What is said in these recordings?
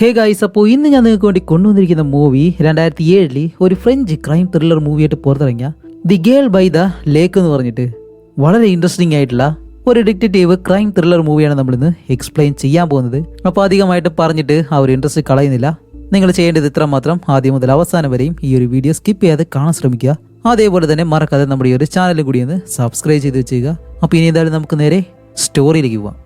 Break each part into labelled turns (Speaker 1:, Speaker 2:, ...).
Speaker 1: Hey guys അപ്പോൾ ഇന്ന് ഞാൻ നിങ്ങൾക്ക് വേണ്ടി കൊണ്ടുവന്നിരിക്കുന്ന മൂവി രണ്ടായിരത്തി ഏഴിൽ ഒരു ഫ്രഞ്ച് ക്രൈം ത്രില്ലർ മൂവിയായിട്ട് പുറത്തിറങ്ങിയ the girl by the lake എന്ന് പറഞ്ഞിട്ട് വളരെ ഇൻട്രസ്റ്റിംഗ് ആയിട്ടുള്ള ഒരു ഡിറ്റക്റ്റീവ് ക്രൈം ത്രില്ലർ മൂവിയാണ് നമ്മളിന്ന് എക്സ്പ്ലെയിൻ ചെയ്യാൻ പോകുന്നത്. അപ്പോൾ അധികമായിട്ട് പറഞ്ഞിട്ട് ആ ഒരു ഇൻട്രസ്റ്റ് കളയുന്നില്ല. നിങ്ങൾ ചെയ്യേണ്ടത് ഇത്ര മാത്രം ആദ്യം മുതൽ അവസാനം വരെയും ഈ ഒരു വീഡിയോ സ്കിപ്പ് ചെയ്യാതെ കാണാൻ ശ്രമിക്കുക. അതേപോലെ തന്നെ മറക്കാതെ നമ്മുടെ ഈ ഒരു ചാനൽ കൂടി ഒന്ന് സബ്സ്ക്രൈബ് ചെയ്ത് വെച്ചേക്കുക അപ്പോൾ ഇനി എന്തായാലും നമുക്ക് നേരെ സ്റ്റോറിയിലേക്ക് പോവാം.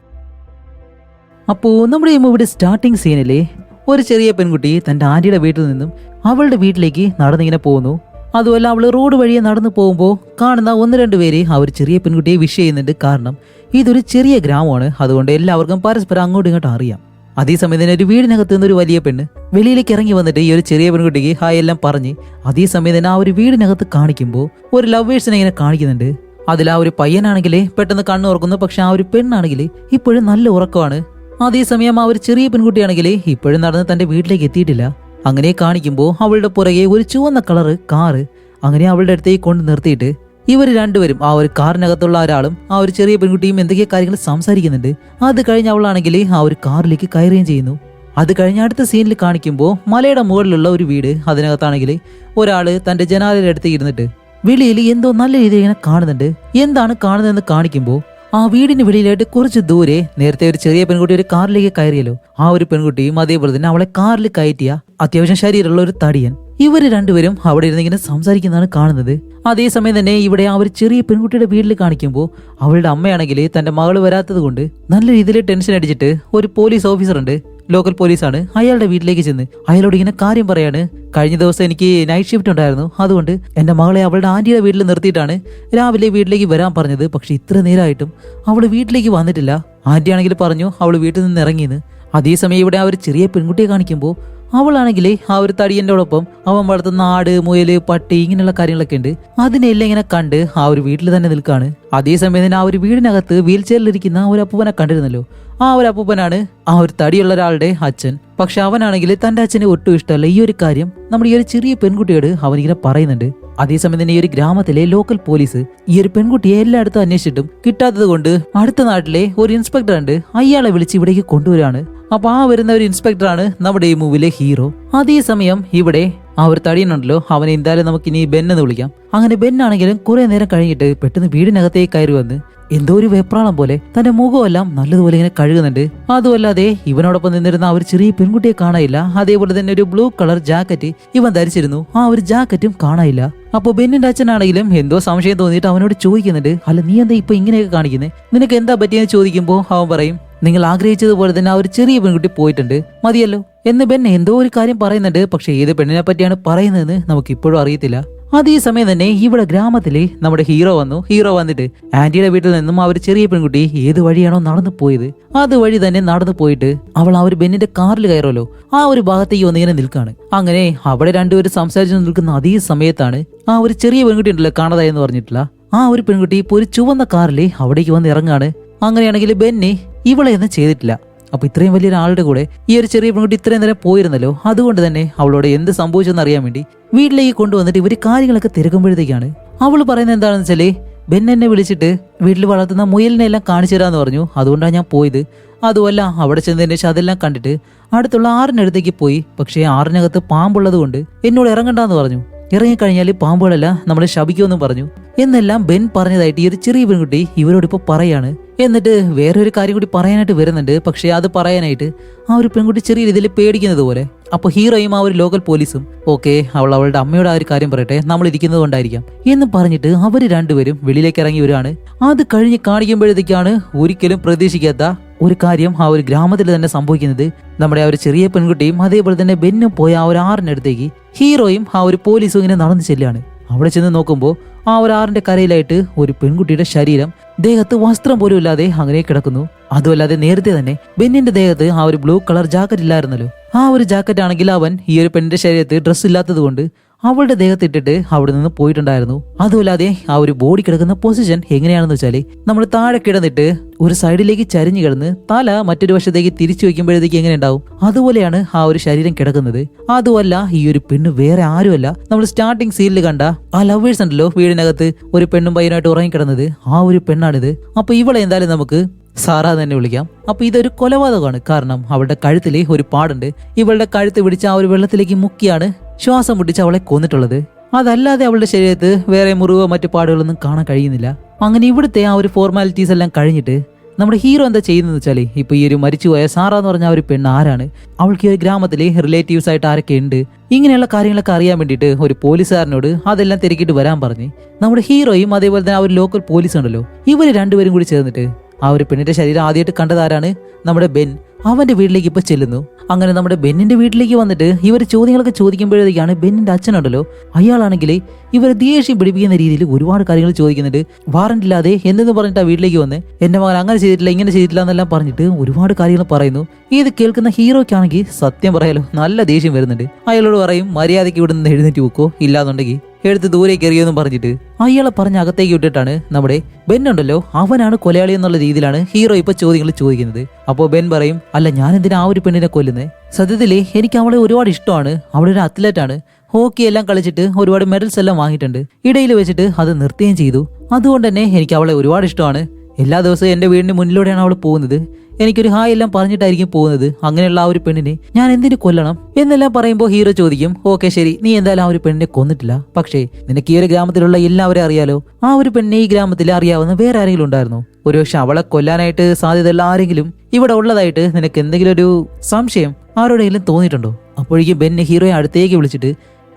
Speaker 1: അപ്പോൾ നമ്മുടെ ഈ മൂവിയുടെ സ്റ്റാർട്ടിംഗ് സീനിലെ ഒരു ചെറിയ പെൺകുട്ടി തന്റെ ആന്റിയുടെ വീട്ടിൽ നിന്നും അവളുടെ വീട്ടിലേക്ക് നടന്നിങ്ങനെ പോകുന്നു. അതുമല്ല അവൾ റോഡ് വഴിയെ നടന്നു പോകുമ്പോൾ കാണുന്ന ഒന്ന് രണ്ട് പേര് ആ ഒരു ചെറിയ പെൺകുട്ടിയെ വിഷ് ചെയ്യുന്നുണ്ട്. കാരണം ഇതൊരു ചെറിയ ഗ്രാമമാണ്. അതുകൊണ്ട് എല്ലാവർക്കും പരസ്പരം അങ്ങോട്ടും ഇങ്ങോട്ടും അറിയാം. അതേസമയം തന്നെ ഒരു വീടിനകത്ത് നിന്ന് ഒരു വലിയ പെണ്ണ് വെളിയിലേക്ക് ഇറങ്ങി വന്നിട്ട് ഈ ഒരു ചെറിയ പെൺകുട്ടിക്ക് ഹായ് എല്ലാം പറഞ്ഞ് അതേസമയം തന്നെ ആ ഒരു വീടിനകത്ത് കാണിക്കുമ്പോൾ ഒരു ലവേഴ്സിനെ ഇങ്ങനെ കാണിക്കുന്നുണ്ട്. അതിൽ ആ ഒരു പയ്യനാണെങ്കിൽ പെട്ടെന്ന് കണ്ണു ഉറക്കുന്നു പക്ഷെ ആ ഒരു പെണ്ണാണെങ്കിൽ ഇപ്പോഴും നല്ല ഉറക്കമാണ്. അതേസമയം ആ ഒരു ചെറിയ പെൺകുട്ടിയാണെങ്കിൽ ഇപ്പോഴും നടന്ന് തന്റെ വീട്ടിലേക്ക് എത്തിയിട്ടില്ല. അങ്ങനെ കാണിക്കുമ്പോൾ അവളുടെ പുറകെ ഒരു ചുവന്ന കളറ് കാറ് അങ്ങനെ അവളുടെ അടുത്തേക്ക് കൊണ്ട് നിർത്തിയിട്ട് ഇവർ രണ്ടുപേരും ആ ഒരു കാറിനകത്തുള്ള ഒരാളും ആ ഒരു ചെറിയ പെൺകുട്ടിയും എന്തൊക്കെ കാര്യങ്ങൾ സംസാരിക്കുന്നുണ്ട്. അത് കഴിഞ്ഞ് അവളാണെങ്കിൽ ആ ഒരു കാറിലേക്ക് കയറുകയും ചെയ്യുന്നു. അത് കഴിഞ്ഞ അടുത്ത സീനിൽ കാണിക്കുമ്പോൾ മലയുടെ മുകളിലുള്ള ഒരു വീട് അതിനകത്താണെങ്കിൽ ഒരാൾ തന്റെ ജനാലയുടെ അടുത്ത് ഇരുന്നിട്ട് വെളിയിൽ എന്തോ നല്ല രീതിയിൽ ഇങ്ങനെ കാണുന്നുണ്ട്. എന്താണ് കാണുന്നതെന്ന് കാണിക്കുമ്പോൾ ആ വീടിന് വെളിയിലായിട്ട് കുറച്ച് ദൂരെ നേരത്തെ ഒരു ചെറിയ പെൺകുട്ടി ഒരു കാറിലേക്ക് കയറിയല്ലോ. ആ ഒരു പെൺകുട്ടിയും അതേപോലെ തന്നെ അവളെ കാറിൽ കയറ്റിയ അത്യാവശ്യം ശരീരമുള്ള ഒരു തടിയൻ. ഇവർ രണ്ടുപേരും അവിടെ ഇരുന്ന് ഇങ്ങനെ സംസാരിക്കുന്നതാണ് കാണുന്നത്. അതേസമയം തന്നെ ഇവിടെ ആ ഒരു ചെറിയ പെൺകുട്ടിയുടെ വീട്ടിൽ കാണിക്കുമ്പോൾ അവളുടെ അമ്മയാണെങ്കിൽ തന്റെ മകൾ വരാത്തത് കൊണ്ട് നല്ല രീതിയിൽ ടെൻഷൻ അടിച്ചിട്ട് ഒരു പോലീസ് ഓഫീസർ ഉണ്ട് ലോക്കൽ പോലീസാണ് അയാളുടെ വീട്ടിലേക്ക് ചെന്ന് അയാളോട് ഇങ്ങനെ കാര്യം പറയാണ്. കഴിഞ്ഞ ദിവസം എനിക്ക് നൈറ്റ് ഷിഫ്റ്റ് ഉണ്ടായിരുന്നു. അതുകൊണ്ട് എന്റെ മകളെ അവളുടെ ആന്റിയുടെ വീട്ടിൽ നിർത്തിയിട്ടാണ് രാവിലെ വീട്ടിലേക്ക് വരാൻ പറഞ്ഞത്. പക്ഷെ ഇത്ര നേരമായിട്ടും അവൾ വീട്ടിലേക്ക് വന്നിട്ടില്ല. ആന്റി ആണെങ്കിൽ പറഞ്ഞു അവൾ വീട്ടിൽ നിന്ന് ഇറങ്ങിയെന്ന്. അതേസമയം ഇവിടെ ആ ഒരു ചെറിയ പെൺകുട്ടിയെ കാണിക്കുമ്പോൾ അവളാണെങ്കിൽ ആ ഒരു തടിയന്റെടൊപ്പം അവൻ വളർത്തുന്ന ആട് മുയൽ പട്ടി ഇങ്ങനെയുള്ള കാര്യങ്ങളൊക്കെ ഉണ്ട്. അതിനെല്ലാം ഇങ്ങനെ കണ്ട് ആ ഒരു വീട്ടിൽ തന്നെ നിൽക്കാണ്. അതേസമയം തന്നെ ആ ഒരു വീടിനകത്ത് വീൽ ചെയറിലിരിക്കുന്ന ഒരു അപ്പൂപ്പനെ കണ്ടിരുന്നല്ലോ. ആ ഒരു അപ്പൂപ്പനാണ് ആ ഒരു തടിയുള്ള ഒരാളുടെ അച്ഛൻ. പക്ഷെ അവനാണെങ്കിൽ തന്റെ അച്ഛനെ ഒട്ടും ഇഷ്ടമല്ല. ഈ ഒരു കാര്യം നമ്മുടെ ഈ ഒരു ചെറിയ പെൺകുട്ടിയോട് അവനിങ്ങനെ പറയുന്നുണ്ട്. അതേസമയം തന്നെ ഈ ഒരു ഗ്രാമത്തിലെ ലോക്കൽ പോലീസ് ഈ ഒരു പെൺകുട്ടിയെ എല്ലായിടത്തും അന്വേഷിച്ചിട്ടും കിട്ടാത്തത് കൊണ്ട് അടുത്ത നാട്ടിലെ ഒരു ഇൻസ്പെക്ടർ ഉണ്ട്. അയാളെ വിളിച്ച് ഇവിടേക്ക് കൊണ്ടുവരാണ് അപ്പൊ ആ വരുന്ന ഒരു ഇൻസ്പെക്ടറാണ് നമ്മുടെ ഈ മൂവിലെ ഹീറോ അതേസമയം ഇവിടെ ആ ഒരു തടിയനുണ്ടല്ലോ. അവനെ എന്തായാലും നമുക്ക് ഇനി ബെൻ എന്ന് വിളിക്കാം. അങ്ങനെ ബെൻ ആണെങ്കിലും കുറെ നേരം കഴിഞ്ഞിട്ട് പെട്ടെന്ന് വീടിനകത്തേക്ക് കയറി വന്ന് എന്തോ ഒരു വെപ്രാളം പോലെ തന്റെ മുഖമെല്ലാം നല്ലതുപോലെ ഇങ്ങനെ കഴുകുന്നുണ്ട്. അതുമല്ലാതെ ഇവനോടൊപ്പം നിന്നിരുന്ന ആ ഒരു ചെറിയ പെൺകുട്ടിയെ കാണാനില്ല. അതേപോലെ തന്നെ ഒരു ബ്ലൂ കളർ ജാക്കറ്റ് ഇവൻ ധരിച്ചിരുന്നു. ആ ഒരു ജാക്കറ്റും കാണാനില്ല. അപ്പൊ ബെന്നിന്റെ അച്ഛനാണെങ്കിലും എന്തോ സംശയം തോന്നിയിട്ട് അവനോട് ചോദിക്കുന്നുണ്ട്. അല്ല നീ എന്താ ഇപ്പൊ ഇങ്ങനെയൊക്കെ കാണിക്കുന്നത് നിനക്ക് എന്താ പറ്റിയെന്ന് ചോദിക്കുമ്പോൾ അവൻ പറയും നിങ്ങൾ ആഗ്രഹിച്ചതുപോലെ തന്നെ ആ ഒരു ചെറിയ പെൺകുട്ടി പോയിട്ടുണ്ട്. മതിയല്ലോ. എന്ന് ബെൻ എന്തോ ഒരു കാര്യം പറയുന്നുണ്ട്. പക്ഷെ ഏത് പെണ്ണിനെ പറ്റിയാണ് പറയുന്നതെന്ന് നമുക്ക് ഇപ്പോഴും അറിയത്തില്ല. അതേ സമയം തന്നെ ഇവിടെ ഗ്രാമത്തിൽ നമ്മുടെ ഹീറോ വന്നു. ഹീറോ വന്നിട്ട് ആന്റിയുടെ വീട്ടിൽ നിന്നും ആ ഒരു ചെറിയ പെൺകുട്ടി ഏത് വഴിയാണോ നടന്നു പോയത്? അതുവഴി തന്നെ നടന്നു പോയിട്ട് അവൾ ആ ഒരു ബെന്നിന്റെ കാറിൽ കയറുമല്ലോ. ആ ഒരു ഭാഗത്തേക്ക് വന്നിങ്ങനെ നിൽക്കാണ്. അങ്ങനെ അവിടെ രണ്ടുപേരും സംസാരിച്ചു നിൽക്കുന്ന അതേ സമയത്താണ് ആ ഒരു ചെറിയ പെൺകുട്ടി ഉണ്ടല്ലോ കാണാതായെന്ന് പറഞ്ഞിട്ടില്ല ആ ഒരു പെൺകുട്ടി ഇപ്പൊ ഒരു ചുവന്ന കാറിൽ അവിടേക്ക് വന്ന് ഇറങ്ങാണ്. അങ്ങനെയാണെങ്കിൽ ബെന്നി ഇവളെ ഒന്നും ചെയ്തിട്ടില്ല. അപ്പൊ ഇത്രയും വലിയൊരാളുടെ കൂടെ ഈ ഒരു ചെറിയ പെൺകുട്ടി ഇത്രയും നേരം പോയിരുന്നല്ലോ അതുകൊണ്ട് തന്നെ അവളോട് എന്ത് സംഭവിച്ചെന്ന് അറിയാൻ വേണ്ടി വീട്ടിലേക്ക് കൊണ്ടുവന്നിട്ട് ഇവർ കാര്യങ്ങളൊക്കെ തിരക്കുമ്പോഴത്തേക്കാണ്. അവൾ പറയുന്നത് എന്താണെന്ന് വെച്ചാൽ ബെൻ എന്നെ വിളിച്ചിട്ട് വീട്ടിൽ വളർത്തുന്ന മുയലിനെ എല്ലാം കാണിച്ചു തരാന്ന് പറഞ്ഞു. അതുകൊണ്ടാണ് ഞാൻ പോയത്. അതുമല്ല അവിടെ ചെന്നതിന് ശേഷം അതെല്ലാം കണ്ടിട്ട് അടുത്തുള്ള ആറിനടുത്തേക്ക് പോയി. പക്ഷേ ആറിനകത്ത് പാമ്പുള്ളത് കൊണ്ട് എന്നോട് ഇറങ്ങണ്ടെന്ന് പറഞ്ഞു. ഇറങ്ങിക്കഴിഞ്ഞാൽ പാമ്പുകളല്ല നമ്മളെ ശപിക്കുമെന്നും പറഞ്ഞു. എന്നെല്ലാം ബെൻ പറഞ്ഞതായിട്ട് ഈ ഒരു ചെറിയ പെൺകുട്ടി ഇവരോട് ഇപ്പോൾ പറയാണ്. എന്നിട്ട് വേറെ ഒരു കാര്യം കൂടി പറയാനായിട്ട് വരുന്നുണ്ട്. പക്ഷേ അത് പറയാനായിട്ട് ആ ഒരു പെൺകുട്ടി ചെറിയ രീതിയിൽ പേടിക്കുന്നത് പോലെ. അപ്പൊ ഹീറോയും ആ ഒരു ലോക്കൽ പോലീസും ഓക്കെ അവൾ അവളുടെ അമ്മയോട് ആ ഒരു കാര്യം പറയട്ടെ. നമ്മൾ ഇരിക്കുന്നത് കൊണ്ടായിരിക്കാം. എന്ന് പറഞ്ഞിട്ട് അവർ രണ്ടുപേരും വെളിയിലേക്ക് ഇറങ്ങി വരികയാണ്. അത് കഴിഞ്ഞ് കാണിക്കുമ്പോഴത്തേക്കാണ് ഒരിക്കലും പ്രതീക്ഷിക്കാത്ത ഒരു കാര്യം ആ ഒരു ഗ്രാമത്തിൽ തന്നെ സംഭവിക്കുന്നത് നമ്മുടെ ആ ഒരു ചെറിയ പെൺകുട്ടിയും അതേപോലെ തന്നെ ബെന്നും പോയ ആ ഒരു ആറിനടുത്തേക്ക് ഹീറോയും ആ ഒരു പോലീസും ഇങ്ങനെ നടന്നു ചെല്ലുകയാണ്. അവിടെ ചെന്ന് നോക്കുമ്പോൾ ആ ഒരു ആറിന്റെ കരയിലായിട്ട് ഒരു പെൺകുട്ടിയുടെ ശരീരം ദേഹത്ത് വസ്ത്രം പോലും ഇല്ലാതെ അങ്ങനെ കിടക്കുന്നു. അതുമല്ലാതെ നേരത്തെ തന്നെ ബെന്നിന്റെ ദേഹത്ത് ആ ഒരു ബ്ലൂ കളർ ജാക്കറ്റ് ഇല്ലായിരുന്നല്ലോ. ആ ഒരു ജാക്കറ്റ് ആണെങ്കിൽ അവൻ ഈ ഒരു പെണ്ണിന്റെ ശരീരത്ത് ഡ്രസ്സ് ഇല്ലാത്തത് കൊണ്ട് അവളുടെ ദേഹത്ത് ഇട്ടിട്ട് അവിടെ നിന്ന് പോയിട്ടുണ്ടായിരുന്നു. അതുമല്ലാതെ ആ ഒരു ബോഡി കിടക്കുന്ന പൊസിഷൻ എങ്ങനെയാണെന്ന് വെച്ചാൽ നമ്മൾ താഴെ കിടന്നിട്ട് ഒരു സൈഡിലേക്ക് ചരിഞ്ഞു കിടന്ന് തല മറ്റൊരു വശത്തേക്ക് തിരിച്ചു വെക്കുമ്പോഴത്തേക്ക് എങ്ങനെ ഉണ്ടാവും? അതുപോലെയാണ് ആ ഒരു ശരീരം കിടക്കുന്നത്. അതുമല്ല ഈ ഒരു പെണ്ണ് വേറെ ആരുമല്ല. നമ്മൾ സ്റ്റാർട്ടിംഗ് സീനിൽ കണ്ട ആ ലവേഴ്സ് ഉണ്ടല്ലോ വീടിനകത്ത് ഒരു പെണ്ണും പയ്യനായിട്ട് ഉറങ്ങിക്കിടന്നത്. ആ ഒരു പെണ്ണാണിത്. അപ്പൊ ഇവളെ എന്തായാലും നമുക്ക് സാറ തന്നെ വിളിക്കാം. അപ്പൊ ഇതൊരു കൊലപാതകമാണ്. കാരണം അവളുടെ കഴുത്തിലെ ഒരു പാടുണ്ട്. ഇവളുടെ കഴുത്ത് പിടിച്ച് ആ ഒരു വെള്ളത്തിലേക്ക് മുക്കിയാണ് ശ്വാസം മുട്ടിച്ച് അവളെ കൊന്നിട്ടുള്ളത്. അതല്ലാതെ അവളുടെ ശരീരത്ത് വേറെ മുറിവോ മറ്റു പാടുകളൊന്നും കാണാൻ കഴിയുന്നില്ല. അങ്ങനെ ഇവിടുത്തെ ആ ഒരു ഫോർമാലിറ്റീസ് എല്ലാം കഴിഞ്ഞിട്ട് നമ്മുടെ ഹീറോ എന്താ ചെയ്യുന്നത് വെച്ചാൽ ഇപ്പൊ ഈ ഒരു മരിച്ചുപോയ സാറ എന്ന് പറഞ്ഞ ഒരു പെണ്ണ് ആരാണ്? അവൾക്ക് ഒരു ഗ്രാമത്തിലെ റിലേറ്റീവ്സ് ആയിട്ട് ആരൊക്കെ ഉണ്ട്? ഇങ്ങനെയുള്ള കാര്യങ്ങളൊക്കെ അറിയാൻ വേണ്ടിയിട്ട് ഒരു പോലീസുകാരനോട് അതെല്ലാം തിരക്കിയിട്ട് വരാൻ പറഞ്ഞ് നമ്മുടെ ഹീറോയും അതേപോലെ തന്നെ ആ ഒരു ലോക്കൽ പോലീസ് ഉണ്ടല്ലോ ഇവർ രണ്ടുപേരും കൂടി ചേർന്നിട്ട് ആ ഒരു പെണ്ണിന്റെ ശരീരം ആദ്യമായിട്ട് കണ്ടതാരാണ് നമ്മുടെ ബെൻ. അവന്റെ വീട്ടിലേക്ക് ഇപ്പൊ ചെല്ലുന്നു. അങ്ങനെ നമ്മുടെ ബെന്നിന്റെ വീട്ടിലേക്ക് വന്നിട്ട് ഇവർ ചോദ്യങ്ങളൊക്കെ ചോദിക്കുമ്പോഴത്തേക്കാണ് ബെന്നിന്റെ അച്ഛനുണ്ടല്ലോ. അയാളാണെങ്കിൽ ഇവരെ ദേഷ്യം പിടിപ്പിക്കുന്ന രീതിയിൽ ഒരുപാട് കാര്യങ്ങൾ ചോദിക്കുന്നുണ്ട്. വാറന്റ് ഇല്ലാതെ എന്തെന്ന് പറഞ്ഞിട്ട് ആ വീട്ടിലേക്ക് വന്ന്? എന്റെ മകൻ അങ്ങനെ ചെയ്തിട്ടില്ല ഇങ്ങനെ ചെയ്തിട്ടില്ല എന്നെല്ലാം പറഞ്ഞിട്ട് ഒരുപാട് കാര്യങ്ങൾ പറയുന്നു. ഇത് കേൾക്കുന്ന ഹീറോയ്ക്കാണെങ്കിൽ സത്യം പറയാലോ നല്ല ദേഷ്യം വരുന്നുണ്ട്. അയാളോട് പറയും മര്യാദയ്ക്ക് ഇവിടെ നിന്ന് എഴുന്നേറ്റ് വെക്കോ ഇല്ലാന്നുണ്ടെങ്കിൽ എടുത്ത് ദൂരേക്ക് കയറിയെന്നും പറഞ്ഞിട്ട് അയാളെ പറഞ്ഞ് അകത്തേക്ക് വിട്ടിട്ടാണ് നമ്മുടെ ബെൻ ഉണ്ടല്ലോ. അവനാണ് കൊലയാളി എന്നുള്ള രീതിയിലാണ് ഹീറോ ഇപ്പൊ ചോദ്യങ്ങൾ ചോദിക്കുന്നത്. അപ്പോൾ ബെൻ പറയും അല്ല ഞാൻ എന്തിനാ ആ ഒരു പെണ്ണിനെ കൊല്ലുന്നത് സത്യത്തിൽ എനിക്ക് അവളെ ഒരുപാട് ഇഷ്ടമാണ്. അവളൊരു അത്ലറ്റ് ആണ്. ഹോക്കി എല്ലാം കളിച്ചിട്ട് ഒരുപാട് മെഡൽസ് എല്ലാം വാങ്ങിയിട്ടുണ്ട്. ഇടയിൽ വെച്ചിട്ട് അത് നിർത്തുകയും ചെയ്തു. അതുകൊണ്ട് തന്നെ എനിക്ക് അവളെ ഒരുപാട് ഇഷ്ടമാണ്. എല്ലാ ദിവസവും എന്റെ വീടിന് മുന്നിലൂടെയാണ് അവൾ പോകുന്നത്. എനിക്കൊരു ഹായ് എല്ലാം പറഞ്ഞിട്ടായിരിക്കും പോകുന്നത്. അങ്ങനെയുള്ള ആ ഒരു പെണ്ണിനെ ഞാൻ എന്തിനു കൊല്ലണം? എന്നെല്ലാം പറയുമ്പോൾ ഹീറോ ചോദിക്കും ഓക്കെ ശരി നീ എന്തായാലും ആ ഒരു പെണ്ണിനെ കൊന്നിട്ടില്ല. പക്ഷേ നിനക്ക് ഈ ഒരു ഗ്രാമത്തിലുള്ള എല്ലാവരെയും അറിയാലോ. ആ ഒരു പെണ്ണിനെ ഈ ഗ്രാമത്തിൽ അറിയാവുന്ന വേറെ ആരെങ്കിലും ഉണ്ടായിരുന്നോ? ഒരുപക്ഷെ അവളെ കൊല്ലാനായിട്ട് സാധ്യതയുള്ള ആരെങ്കിലും ഇവിടെ ഉള്ളതായിട്ട് നിനക്ക് എന്തെങ്കിലും ഒരു സംശയം ആരോടെങ്കിലും തോന്നിയിട്ടുണ്ടോ? അപ്പോഴേക്കും ബെന്നെ ഹീറോയെ അടുത്തേക്ക് വിളിച്ചിട്ട്